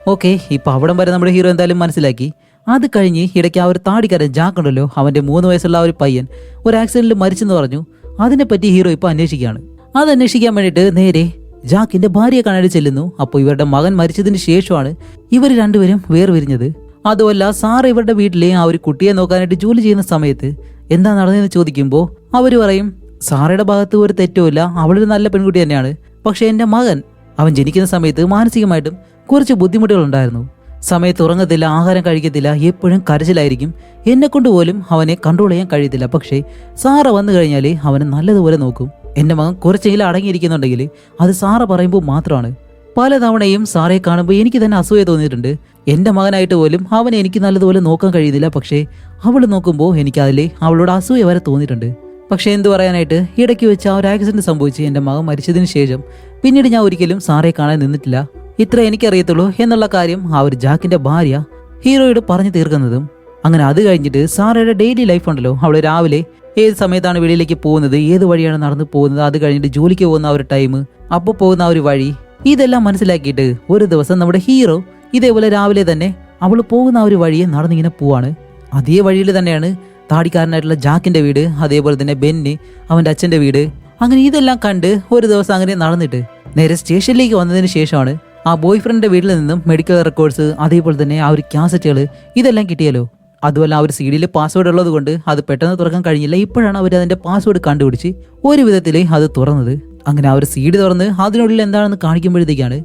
Speaker 1: ഓക്കെ ഇപ്പോൾ അവിടം വരെ നമ്മുടെ ഹീറോ എന്തായാലും മനസ്സിലാക്കി. അത് കഴിഞ്ഞ് ഇടയ്ക്ക് ആ ഒരു താടിക്കാരൻ ജാക്ക് ഉണ്ടല്ലോ അവന്റെ മൂന്ന് വയസ്സുള്ള ഒരു പയ്യൻ ഒരു ആക്സിഡന്റിൽ മരിച്ചെന്ന് പറഞ്ഞു. അതിനെപ്പറ്റി ഹീറോ ഇപ്പോൾ അന്വേഷിക്കുകയാണ്. അത് അന്വേഷിക്കാൻ വേണ്ടിയിട്ട് നേരെ ജാക്കിന്റെ ഭാര്യയെ കാണാൻ ചെല്ലുന്നു. അപ്പോൾ ഇവരുടെ മകൻ മരിച്ചതിന് ശേഷമാണ് ഇവർ രണ്ടുപേരും വേർപിരിഞ്ഞത്. അതുമല്ല സാർ ഇവരുടെ വീട്ടിലെ ആ ഒരു കുട്ടിയെ നോക്കാനായിട്ട് ജോലി ചെയ്യുന്ന സമയത്ത് എന്താ നടന്നതെന്ന് ചോദിക്കുമ്പോൾ അവർ പറയും സാറയുടെ ഭാഗത്ത് ഒരു തെറ്റുമില്ല. അവളൊരു നല്ല പെൺകുട്ടി തന്നെയാണ്. പക്ഷെ എന്റെ മകൻ അവൻ ജനിക്കുന്ന സമയത്ത് മാനസികമായിട്ടും കുറച്ച് ബുദ്ധിമുട്ടുകൾ ഉണ്ടായിരുന്നു സമയത്ത് ഉറങ്ങത്തില്ല ആഹാരം കഴിക്കത്തില്ല എപ്പോഴും കരച്ചിലായിരിക്കും. എന്നെ കൊണ്ട് പോലും അവനെ കൺട്രോൾ ചെയ്യാൻ കഴിയത്തില്ല. പക്ഷേ സാറ വന്നു കഴിഞ്ഞാൽ അവനെ നല്ലതുപോലെ നോക്കും. എന്റെ മകൻ കുറച്ചെങ്കിലും അടങ്ങിയിരിക്കുന്നുണ്ടെങ്കിൽ അത് സാറ പറയുമ്പോൾ മാത്രമാണ്. പലതവണയും സാറെ കാണുമ്പോൾ എനിക്ക് തന്നെ അസൂയ തോന്നിയിട്ടുണ്ട്. എന്റെ മകനായിട്ട് പോലും അവനെ എനിക്ക് നല്ലതുപോലെ നോക്കാൻ കഴിയുന്നില്ല. പക്ഷേ അവൾ നോക്കുമ്പോൾ എനിക്ക് അതിൽ അവളോട് അസൂയ വരെ തോന്നിയിട്ടുണ്ട്. പക്ഷേ എന്തു പറയാനായിട്ട്? ഇടയ്ക്ക് വെച്ച് ആ ഒരു ആക്സിഡന്റ് സംഭവിച്ച് എന്റെ മകൻ മരിച്ചതിന് ശേഷം പിന്നീട് ഞാൻ ഒരിക്കലും സാറേ കാണാൻ നിന്നിട്ടില്ല. ഇത്ര എനിക്കറിയത്തുള്ളൂ എന്നുള്ള കാര്യം ആ ഒരു ജാക്കിന്റെ ഭാര്യ ഹീറോയോട് പറഞ്ഞു തീർക്കുന്നതും. അങ്ങനെ അത് കഴിഞ്ഞിട്ട് സാറയുടെ ഡെയിലി ലൈഫ് ഉണ്ടല്ലോ. അവൾ രാവിലെ ഏത് സമയത്താണ് വെളിയിലേക്ക് പോകുന്നത്? ഏത് വഴിയാണ് നടന്നു പോകുന്നത്? അത് കഴിഞ്ഞിട്ട് ജോലിക്ക് പോകുന്ന ഒരു ടൈം അപ്പോൾ പോകുന്ന ഒരു വഴി. ഇതെല്ലാം മനസ്സിലാക്കിയിട്ട് ഒരു ദിവസം നമ്മുടെ ഹീറോ ഇതേപോലെ രാവിലെ തന്നെ അവൾ പോകുന്ന ഒരു വഴിയെ നടന്നിങ്ങനെ പോവാണ്. അതേ വഴിയിൽ തന്നെയാണ് താടിക്കാരനായിട്ടുള്ള ജാക്കിന്റെ വീട് അതേപോലെ തന്നെ ബെന്നി അവന്റെ അച്ഛന്റെ വീട് അങ്ങനെ ഇതെല്ലാം കണ്ട് ഒരു ദിവസം അങ്ങനെ നടന്നിട്ട് നേരെ സ്റ്റേഷനിലേക്ക് വന്നതിന് ശേഷമാണ് ആ ബോയ് ഫ്രണ്ടിന്റെ വീട്ടിൽ നിന്നും മെഡിക്കൽ റെക്കോർഡ്സ് അതേപോലെ തന്നെ ആ ഒരു ക്യാസറ്റുകൾ ഇതെല്ലാം കിട്ടിയല്ലോ. അതുമല്ല ആ ഒരു സി ഡിയിൽ പാസ്വേഡ് ഉള്ളത് കൊണ്ട് അത് പെട്ടെന്ന് തുറക്കാൻ കഴിഞ്ഞില്ല. ഇപ്പോഴാണ് അവർ അതിന്റെ പാസ്വേഡ് കണ്ടുപിടിച്ച് ഒരു വിധത്തിൽ അത് തുറന്നത്. അങ്ങനെ ആ ഒരു സി ഡി തുറന്ന് അതിനുള്ളിൽ എന്താണെന്ന് കാണിക്കുമ്പോഴത്തേക്കാണ്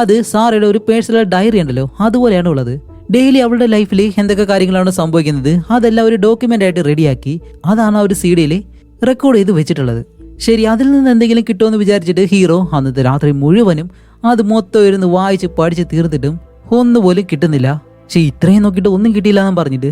Speaker 1: അത് സാറയുടെ ഒരു പേഴ്സണൽ ഡയറി ഉണ്ടല്ലോ അതുപോലെയാണ് ഉള്ളത്. ഡെയിലി അവളുടെ ലൈഫിൽ എന്തൊക്കെ കാര്യങ്ങളാണ് സംഭവിക്കുന്നത് അതെല്ലാം ഒരു ഡോക്യുമെന്റ് ആയിട്ട് റെഡിയാക്കി അതാണ് ആ ഒരു സി ഡിയിൽ റെക്കോർഡ് ചെയ്ത് വെച്ചിട്ടുള്ളത്. ശരി അതിൽ നിന്ന് എന്തെങ്കിലും കിട്ടുമെന്ന് വിചാരിച്ചിട്ട് ഹീറോ അന്നത്തെ രാത്രി മുഴുവനും അത് മൊത്തം ഇരുന്ന് വായിച്ച് പഠിച്ച് തീർത്തിട്ടും ഒന്നുപോലും കിട്ടുന്നില്ല. പക്ഷെ ഇത്രയും നോക്കിയിട്ട് ഒന്നും കിട്ടിയില്ല എന്ന് പറഞ്ഞിട്ട്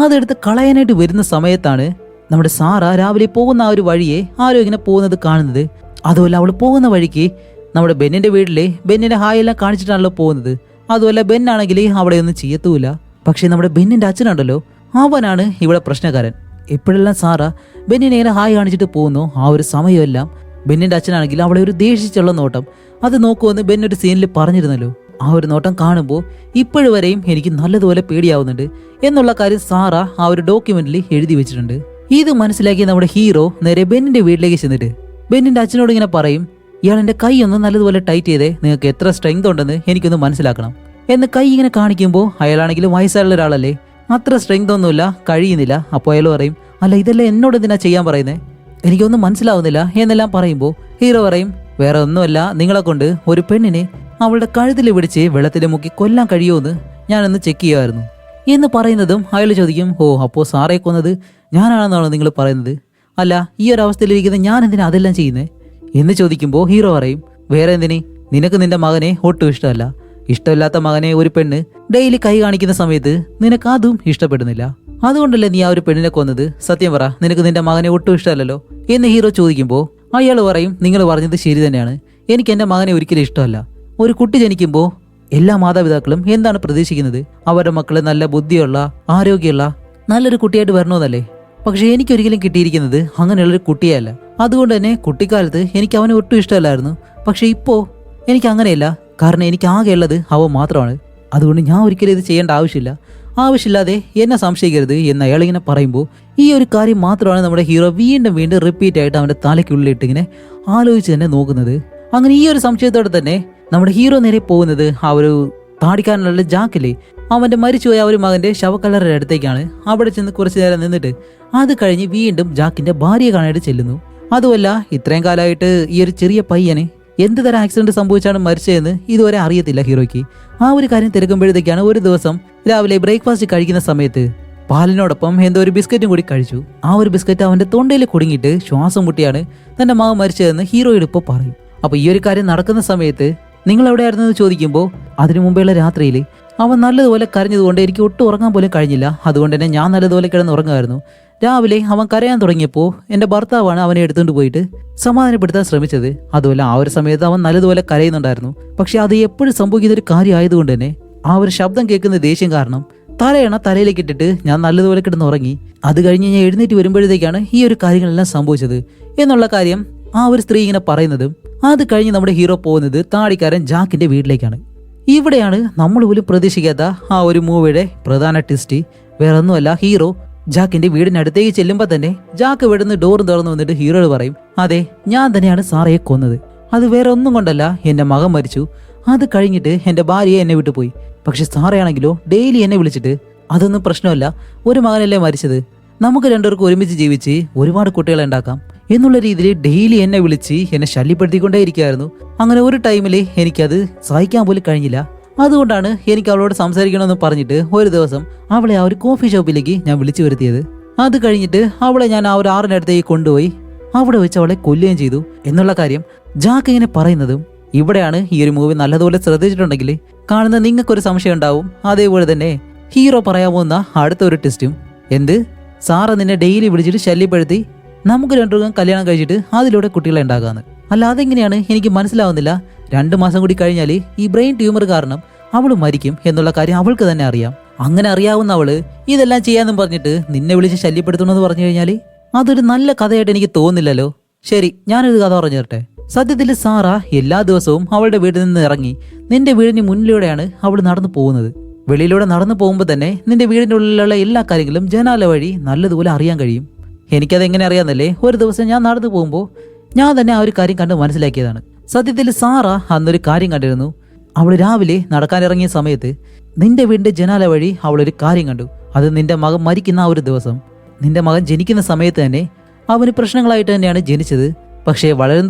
Speaker 1: അതെടുത്ത് കളയാനായിട്ട് വരുന്ന സമയത്താണ് നമ്മുടെ സാറ രാവിലെ പോകുന്ന ആ ഒരു വഴിയെ ആരോ ഇങ്ങനെ പോകുന്നത് കാണുന്നത്. അതുമല്ല അവൾ പോകുന്ന വഴിക്ക് നമ്മുടെ ബെന്നിന്റെ വീട്ടിലെ ബെന്നിന്റെ ഹായ് എല്ലാം കാണിച്ചിട്ടാണല്ലോ പോകുന്നത്. അതുമല്ല ബെന്നാണെങ്കിൽ അവിടെ ഒന്നും ചെയ്യത്തുമില്ല പക്ഷെ നമ്മുടെ ബെന്നിന്റെ അച്ഛനുണ്ടല്ലോ. അവനാണ് ഇവിടെ പ്രശ്നക്കാരൻ. എപ്പോഴെല്ലാം സാറ ബെന്നിനെ ഇങ്ങനെ ഹായ് കാണിച്ചിട്ട് പോകുന്നു ആ ഒരു സമയമെല്ലാം ബെന്നിന്റെ അച്ഛനാണെങ്കിൽ അവളെ ഒരു ദേഷിച്ചുള്ള നോട്ടം. അത് നോക്കുമെന്ന് ബെൻ ഒരു സീനിൽ പറഞ്ഞിരുന്നല്ലോ. ആ ഒരു നോട്ടം കാണുമ്പോൾ ഇപ്പോഴുവരെയും എനിക്ക് നല്ലതുപോലെ പേടിയാവുന്നുണ്ട് എന്നുള്ള കാര്യം സാറ ആ ഒരു ഡോക്യുമെന്റിൽ എഴുതി വെച്ചിട്ടുണ്ട്. ഇത് മനസ്സിലാക്കി നമ്മുടെ ഹീറോ നേരെ ബെന്നിന്റെ വീട്ടിലേക്ക് ചെന്നിട്ട് ബെന്നിന്റെ അച്ഛനോട് ഇങ്ങനെ പറയും ഇയാൾ എന്റെ കൈ ഒന്ന് നല്ലതുപോലെ ടൈറ്റ് ചെയ്തേ നിങ്ങൾക്ക് എത്ര സ്ട്രെങ്ത് ഉണ്ടെന്ന് എനിക്കൊന്ന് മനസ്സിലാക്കണം. എന്ന് കൈ ഇങ്ങനെ കാണിക്കുമ്പോൾ അയാളാണെങ്കിൽ വയസ്സായുള്ള ഒരാളല്ലേ അത്ര സ്ട്രെങ്ത് ഒന്നുമില്ല കഴിയുന്നില്ല. അപ്പോൾ അയാൾ പറയും അല്ല ഇതെല്ലാം എന്നോട് എന്തിനാ ചെയ്യാൻ പറയുന്നത് എനിക്കൊന്നും മനസ്സിലാവുന്നില്ല എന്നെല്ലാം പറയുമ്പോൾ ഹീറോ പറയും വേറെ ഒന്നുമല്ല നിങ്ങളെ കൊണ്ട് ഒരു പെണ്ണിനെ അവളുടെ കഴുത്തിൽ പിടിച്ച് വെള്ളത്തിൽ മുക്കി കൊല്ലാൻ കഴിയുമെന്ന് ഞാനൊന്ന് ചെക്ക് ചെയ്യുമായിരുന്നു എന്ന് പറയുന്നതും അയാൾ ചോദിക്കും ഓ അപ്പോൾ സാറേ കൊന്നത് ഞാനാണെന്നാണോ നിങ്ങൾ പറയുന്നത്? അല്ല ഈ ഒരു അവസ്ഥയിലിരിക്കുന്ന ഞാൻ എന്തിനാ അതെല്ലാം ചെയ്യുന്നത് എന്ന് ചോദിക്കുമ്പോൾ ഹീറോ പറയും വേറെ എന്തിന്? നിനക്ക് നിന്റെ മകനെ ഒട്ടും ഇഷ്ടമല്ല. ഇഷ്ടമില്ലാത്ത മകനെ ഒരു പെണ്ണ് ഡെയിലി കൈ കാണിക്കുന്ന സമയത്ത് നിനക്ക് അതും ഇഷ്ടപ്പെടുന്നില്ല. അതുകൊണ്ടല്ലേ നീ ആ ഒരു പെണ്ണിനെ കൊന്നത്? സത്യം പറ നിനക്ക് നിന്റെ മകനെ ഒട്ടും ഇഷ്ടമല്ലല്ലോ? എന്ന് ഹീറോ ചോദിക്കുമ്പോൾ അയാൾ പറയും നിങ്ങൾ പറഞ്ഞത് ശരി തന്നെയാണ്. എനിക്ക് എന്റെ മകനെ ഒരിക്കലും ഇഷ്ടമല്ല. ഒരു കുട്ടി ജനിക്കുമ്പോൾ എല്ലാ മാതാപിതാക്കളും എന്താണ് പ്രതീക്ഷിക്കുന്നത്? അവരുടെ മക്കളെ നല്ല ബുദ്ധിയുള്ള ആരോഗ്യമുള്ള നല്ലൊരു കുട്ടിയായിട്ട് വരണമെന്നല്ലേ പക്ഷെ എനിക്ക് എനിക്കൊരിക്കലും കിട്ടിയിരിക്കുന്നത് അങ്ങനെയുള്ളൊരു കുട്ടിയല്ല. അതുകൊണ്ട് തന്നെ കുട്ടിക്കാലത്ത് എനിക്ക് അവനെ ഒട്ടും ഇഷ്ടമല്ലായിരുന്നു. പക്ഷെ ഇപ്പോൾ എനിക്ക് അങ്ങനെയല്ല. കാരണം എനിക്ക് ആകെ ആകെയുള്ളത് അവൻ മാത്രമാണ്. അതുകൊണ്ട് ഞാൻ ഒരിക്കലും ഇത് ചെയ്യേണ്ട ആവശ്യമില്ല. ആവശ്യമില്ലാതെ എന്നെ സംശയിക്കരുത് എന്ന് അയാൾ ഇങ്ങനെ പറയുമ്പോൾ ഈ ഒരു കാര്യം മാത്രമാണ് നമ്മുടെ ഹീറോ വീണ്ടും വീണ്ടും റിപ്പീറ്റ് ആയിട്ട് അവന്റെ തലയ്ക്കുള്ളിലിട്ട് ഇങ്ങനെ ആലോചിച്ച് തന്നെ നോക്കുന്നത്. അങ്ങനെ ഈ ഒരു സംശയത്തോടെ തന്നെ നമ്മുടെ ഹീറോ നേരെ പോകുന്നത് ആ ഒരു താടിക്കാരനുള്ള ജാക്കില്ലേ അവന്റെ മരിച്ചുപോയ ഒരു മകന്റെ ശവക്കല്ലറുടെ അടുത്തേക്കാണ്. അവിടെ ചെന്ന് കുറച്ച് നേരം നിന്നിട്ട് അത് കഴിഞ്ഞ് വീണ്ടും ജാക്കിന്റെ ഭാര്യയെ കാണാനായിട്ട് ചെല്ലുന്നു. അതുമല്ല ഇത്രയും കാലമായിട്ട് ഈ ഒരു ചെറിയ പയ്യനെ എന്ത് തരം ആക്സിഡന്റ് സംഭവിച്ചാണ് മരിച്ചതെന്ന് ഇതുവരെ അറിയത്തില്ല ഹീറോയ്ക്ക്. ആ ഒരു കാര്യം തിരക്കുമ്പോഴത്തേക്കാണ് ഒരു ദിവസം രാവിലെ ബ്രേക്ക്ഫാസ്റ്റ് കഴിക്കുന്ന സമയത്ത് പാലിനോടൊപ്പം എന്തോ ഒരു ബിസ്ക്കറ്റും കൂടി കഴിച്ചു. ആ ഒരു ബിസ്ക്കറ്റ് അവന്റെ തൊണ്ടയിൽ കുടുങ്ങിയിട്ട് ശ്വാസം മുട്ടിയാണ് തന്റെ മാവ് മരിച്ചതെന്ന് ഹീറോയോട് ഇപ്പോൾ പറയും. അപ്പൊ ഈ ഒരു കാര്യം നടക്കുന്ന സമയത്ത് നിങ്ങൾ എവിടെയായിരുന്നു എന്ന് ചോദിക്കുമ്പോൾ അതിനു മുമ്പെയുള്ള രാത്രിയിൽ അവൻ നല്ലതുപോലെ കരഞ്ഞതുകൊണ്ട് എനിക്ക് ഒട്ടും ഉറങ്ങാൻ പോലും കഴിഞ്ഞില്ല. അതുകൊണ്ട് തന്നെ ഞാൻ നല്ലതുപോലെ കിടന്ന് ഉറങ്ങുമായിരുന്നു രാവിലെ അവൻ കരയാൻ തുടങ്ങിയപ്പോൾ എന്റെ ഭർത്താവാണ് അവനെ എടുത്തുകൊണ്ട് പോയിട്ട് സമാധാനപ്പെടുത്താൻ ശ്രമിച്ചത്. അതുപോലെ ആ ഒരു സമയത്ത് അവൻ നല്ലതുപോലെ കരയുന്നുണ്ടായിരുന്നു. പക്ഷെ അത് എപ്പോഴും സംഭവിക്കുന്ന ഒരു കാര്യമായതുകൊണ്ട് തന്നെ ആ ഒരു ശബ്ദം കേൾക്കുന്ന ദേഷ്യം കാരണം തലയണ തലയിലേക്ക് ഇട്ടിട്ട് ഞാൻ നല്ലതുപോലെ കിടന്ന് ഉറങ്ങി അത് കഴിഞ്ഞ് ഞാൻ എഴുന്നേറ്റ് വരുമ്പോഴത്തേക്കാണ് ഈ ഒരു കാര്യങ്ങളെല്ലാം സംഭവിച്ചത് എന്നുള്ള കാര്യം ആ ഒരു സ്ത്രീ ഇങ്ങനെ പറയുന്നതും അത് കഴിഞ്ഞ് നമ്മുടെ ഹീറോ പോകുന്നത് താടിക്കാരൻ ജാക്കിന്റെ വീട്ടിലേക്കാണ്. ഇവിടെയാണ് നമ്മൾ പോലും പ്രതീക്ഷിക്കാത്ത ആ ഒരു മൂവിയുടെ പ്രധാന ട്വിസ്റ്റ് വേറെ ഒന്നുമല്ല ഹീറോ ജാക്കിന്റെ വീടിനടുത്തേക്ക് ചെല്ലുമ്പോൾ തന്നെ ജാക്ക് ഇവിടുന്ന് ഡോർ തുറന്നു വന്നിട്ട് ഹീറോയോട് പറയും അതെ ഞാൻ തന്നെയാണ് സാറയെ കൊന്നത്. അത് വേറെ ഒന്നും കൊണ്ടല്ല എന്റെ മകൻ മരിച്ചു. അത് കഴിഞ്ഞിട്ട് എന്റെ ഭാര്യയെ എന്നെ വിട്ടു പോയി. പക്ഷെ സാറയാണെങ്കിലോ ഡെയിലി എന്നെ വിളിച്ചിട്ട് അതൊന്നും പ്രശ്നമല്ല ഒരു മകനല്ലേ മരിച്ചത്. നമുക്ക് രണ്ടുപേർക്കും ഒരുമിച്ച് ജീവിച്ച് ഒരുപാട് കുട്ടികളെ ഉണ്ടാക്കാം. എന്നുള്ള രീതിയിൽ ഡെയിലി എന്നെ വിളിച്ച് എന്നെ ശല്യപ്പെടുത്തിക്കൊണ്ടേ ഇരിക്കുകയായിരുന്നു അങ്ങനെ ഒരു ടൈമിൽ എനിക്കത് സഹിക്കാൻ പോലും കഴിഞ്ഞില്ല. അതുകൊണ്ടാണ് എനിക്ക് അവളോട് സംസാരിക്കണമെന്ന് പറഞ്ഞിട്ട് ഒരു ദിവസം അവളെ ആ ഒരു കോഫി ഷോപ്പിലേക്ക് ഞാൻ വിളിച്ചു വരുത്തിയത്. അത് കഴിഞ്ഞിട്ട് അവളെ ഞാൻ ആ ഒരു ആറിനടുത്തേക്ക് കൊണ്ടുപോയി. അവിടെ വെച്ച് അവളെ കൊല്ലുകയും ചെയ്തു. എന്നുള്ള കാര്യം ജാക്ക് ഇങ്ങനെ പറയുന്നതും ഇവിടെയാണ് ഈ ഒരു മൂവി നല്ലതുപോലെ ശ്രദ്ധിച്ചിട്ടുണ്ടെങ്കിൽ കാണുന്ന നിങ്ങൾക്കൊരു സംശയം ഉണ്ടാവും. അതേപോലെ തന്നെ ഹീറോ പറയാൻ പോകുന്ന അടുത്ത ഒരു ടെസ്റ്റും എന്ത്? സാറ് നിന്നെ ഡെയിലി വിളിച്ചിട്ട് ശല്യപ്പെടുത്തി നമുക്ക് രണ്ടുപേർക്കും കല്യാണം കഴിച്ചിട്ട് അതിലൂടെ കുട്ടികളെ ഉണ്ടാകാന്ന്. അല്ല എങ്ങനെയാണ്? എനിക്ക് മനസ്സിലാവുന്നില്ല. രണ്ട് മാസം കൂടി കഴിഞ്ഞാൽ ഈ ബ്രെയിൻ ട്യൂമർ കാരണം അവൾ മരിക്കും എന്നുള്ള കാര്യം അവൾക്ക് തന്നെ അറിയാം. അങ്ങനെ അറിയാവുന്ന അവൾ ഇതെല്ലാം ചെയ്യാന്നും പറഞ്ഞിട്ട് നിന്നെ വിളിച്ച് ശല്യപ്പെടുത്തണമെന്ന് പറഞ്ഞു കഴിഞ്ഞാൽ അതൊരു നല്ല കഥയായിട്ട് എനിക്ക് തോന്നുന്നില്ലല്ലോ. ശരി ഞാനൊരു കഥ പറഞ്ഞു തരട്ടെ സത്യത്തിൽ സാറ എല്ലാ ദിവസവും അവളുടെ വീട്ടിൽ നിന്ന് ഇറങ്ങി നിന്റെ വീടിന് മുന്നിലൂടെയാണ് അവൾ നടന്നു പോകുന്നത്. വെളിയിലൂടെ നടന്നു പോകുമ്പോൾ തന്നെ നിന്റെ വീടിന്റെ ഉള്ളിലുള്ള എല്ലാ കാര്യങ്ങളും ജനാല വഴി നല്ലതുപോലെ അറിയാൻ കഴിയും. എനിക്കത് എങ്ങനെ അറിയാന്നല്ലേ ഒരു ദിവസം ഞാൻ നടന്നു പോകുമ്പോൾ ഞാൻ തന്നെ ആ ഒരു കാര്യം കണ്ട് മനസ്സിലാക്കിയതാണ്. സത്യത്തിൽ സാറ അന്നൊരു കാര്യം കണ്ടിരുന്നു. അവൾ രാവിലെ നടക്കാനിറങ്ങിയ സമയത്ത് നിന്റെ വീടിന്റെ ജനാല വഴി ഒരു കാര്യം കണ്ടു. അത് നിന്റെ മകൻ മരിക്കുന്ന ആ ഒരു ദിവസം. നിന്റെ മകൻ ജനിക്കുന്ന സമയത്ത് തന്നെ അവന് പ്രശ്നങ്ങളായിട്ട് തന്നെയാണ് ജനിച്ചത്. പക്ഷേ വളരും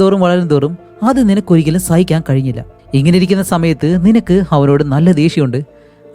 Speaker 1: തോറും അത് നിനക്കൊരിക്കലും സഹിക്കാൻ കഴിഞ്ഞില്ല. ഇങ്ങനെ ഇരിക്കുന്ന സമയത്ത് നിനക്ക് അവനോട് നല്ല ദേഷ്യമുണ്ട്.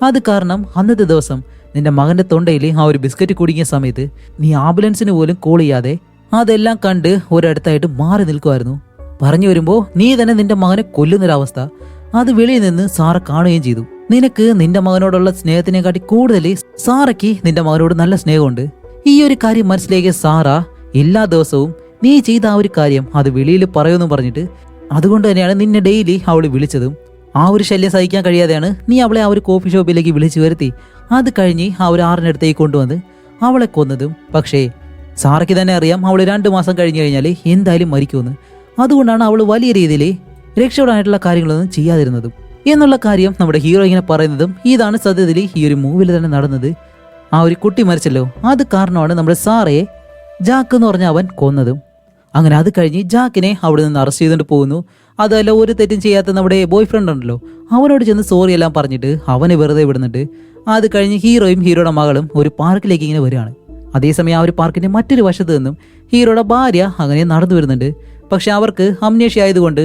Speaker 1: അത് കാരണം അന്നത്തെ ദിവസം നിന്റെ മകന്റെ തൊണ്ടയിൽ ആ ഒരു ബിസ്ക്കറ്റ് കുടുങ്ങിയ സമയത്ത് നീ ആംബുലൻസിന് പോലും കോൾ ചെയ്യാതെ അതെല്ലാം കണ്ട് ഒരിടത്തായിട്ട് മാറി നിൽക്കുമായിരുന്നു പറഞ്ഞു വരുമ്പോൾ നീ തന്നെ നിന്റെ മകനെ കൊല്ലുന്നൊരവസ്ഥ. അത് വെളിയിൽ നിന്ന് സാറ കാണുകയും ചെയ്തു. നിനക്ക് നിന്റെ മകനോടുള്ള സ്നേഹത്തിനെക്കാട്ടി കൂടുതൽ സാറയ്ക്ക് നിന്റെ മകനോട് നല്ല സ്നേഹമുണ്ട്. ഈ ഒരു കാര്യം മനസ്സിലാക്കിയ സാറ എല്ലാ ദിവസവും നീ ചെയ്ത ആ ഒരു കാര്യം അത് വെളിയിൽ പറയുമെന്ന് പറഞ്ഞിട്ട് അതുകൊണ്ട് തന്നെയാണ് നിന്നെ ഡെയിലി അവൾ വിളിച്ചതും. ആ ഒരു ശല്യം സഹിക്കാൻ കഴിയാതെയാണ് നീ അവളെ ആ ഒരു കോഫി ഷോപ്പിലേക്ക് വിളിച്ചു വരുത്തി. അത് കഴിഞ്ഞ് ആ ഒരു ആറിനടുത്തേക്ക് കൊണ്ടുവന്ന് അവളെ കൊന്നതും. പക്ഷേ സാറയ്ക്ക് തന്നെ അറിയാം അവൾ രണ്ട് മാസം കഴിഞ്ഞു കഴിഞ്ഞാൽ എന്തായാലും മരിക്കുമെന്ന്. അതുകൊണ്ടാണ് അവൾ വലിയ രീതിയിൽ രക്ഷപ്പെടാനായിട്ടുള്ള കാര്യങ്ങളൊന്നും ചെയ്യാതിരുന്നതും. എന്നുള്ള കാര്യം നമ്മുടെ ഹീറോ ഇങ്ങനെ പറയുന്നതും ഇതാണ് സത്യത്തിൽ ഈ ഒരു മൂവിൽ തന്നെ നടന്നത്. ആ ഒരു കുട്ടി മരിച്ചല്ലോ അത് കാരണമാണ് നമ്മുടെ സാറയെ ജാക്ക് എന്ന് പറഞ്ഞ അവൻ കൊന്നതും. അങ്ങനെ അത് കഴിഞ്ഞ് ജാക്കിനെ അവിടെ നിന്ന് അറസ്റ്റ് ചെയ്തുകൊണ്ട് പോകുന്നു. അതല്ല ഒരു തെറ്റും ചെയ്യാത്ത നമ്മുടെ ബോയ് ഫ്രണ്ട് ഉണ്ടല്ലോ അവനോട് ചെന്ന് സോറി എല്ലാം പറഞ്ഞിട്ട് അവനെ വെറുതെ വിടുന്നുണ്ട്. അത് കഴിഞ്ഞ് ഹീറോയും ഹീറോയുടെ മകളും ഒരു പാർക്കിലേക്ക് ഇങ്ങനെ വരികയാണ്. അതേസമയം ആ ഒരു പാർക്കിന്റെ മറ്റൊരു വശത്ത് നിന്നും ഹീറോയുടെ ഭാര്യ അങ്ങനെ നടന്നു വരുന്നുണ്ട്. പക്ഷെ അവർക്ക് അമ്നേഷി ആയതുകൊണ്ട്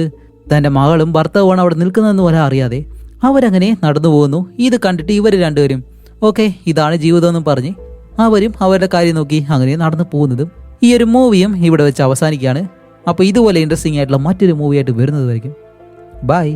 Speaker 1: തന്റെ മകളും ഭർത്താവുമാണ് അവിടെ നിൽക്കുന്നതെന്ന് പോലെ അറിയാതെ അവരങ്ങനെ നടന്നു പോകുന്നു. ഇത് കണ്ടിട്ട് ഇവർ രണ്ടുപേരും ഓക്കെ ഇതാണ് ജീവിതം എന്നും പറഞ്ഞ് അവരും അവരുടെ കാര്യം നോക്കി അങ്ങനെ നടന്നു പോകുന്നതും ഈ ഒരു മൂവിയും ഇവിടെ വെച്ച് അവസാനിക്കുകയാണ്. അപ്പോൾ ഇതുപോലെ ഇൻട്രസ്റ്റിംഗ് ആയിട്ടുള്ള മറ്റൊരു മൂവിയായിട്ട് വരുന്നത് ബൈ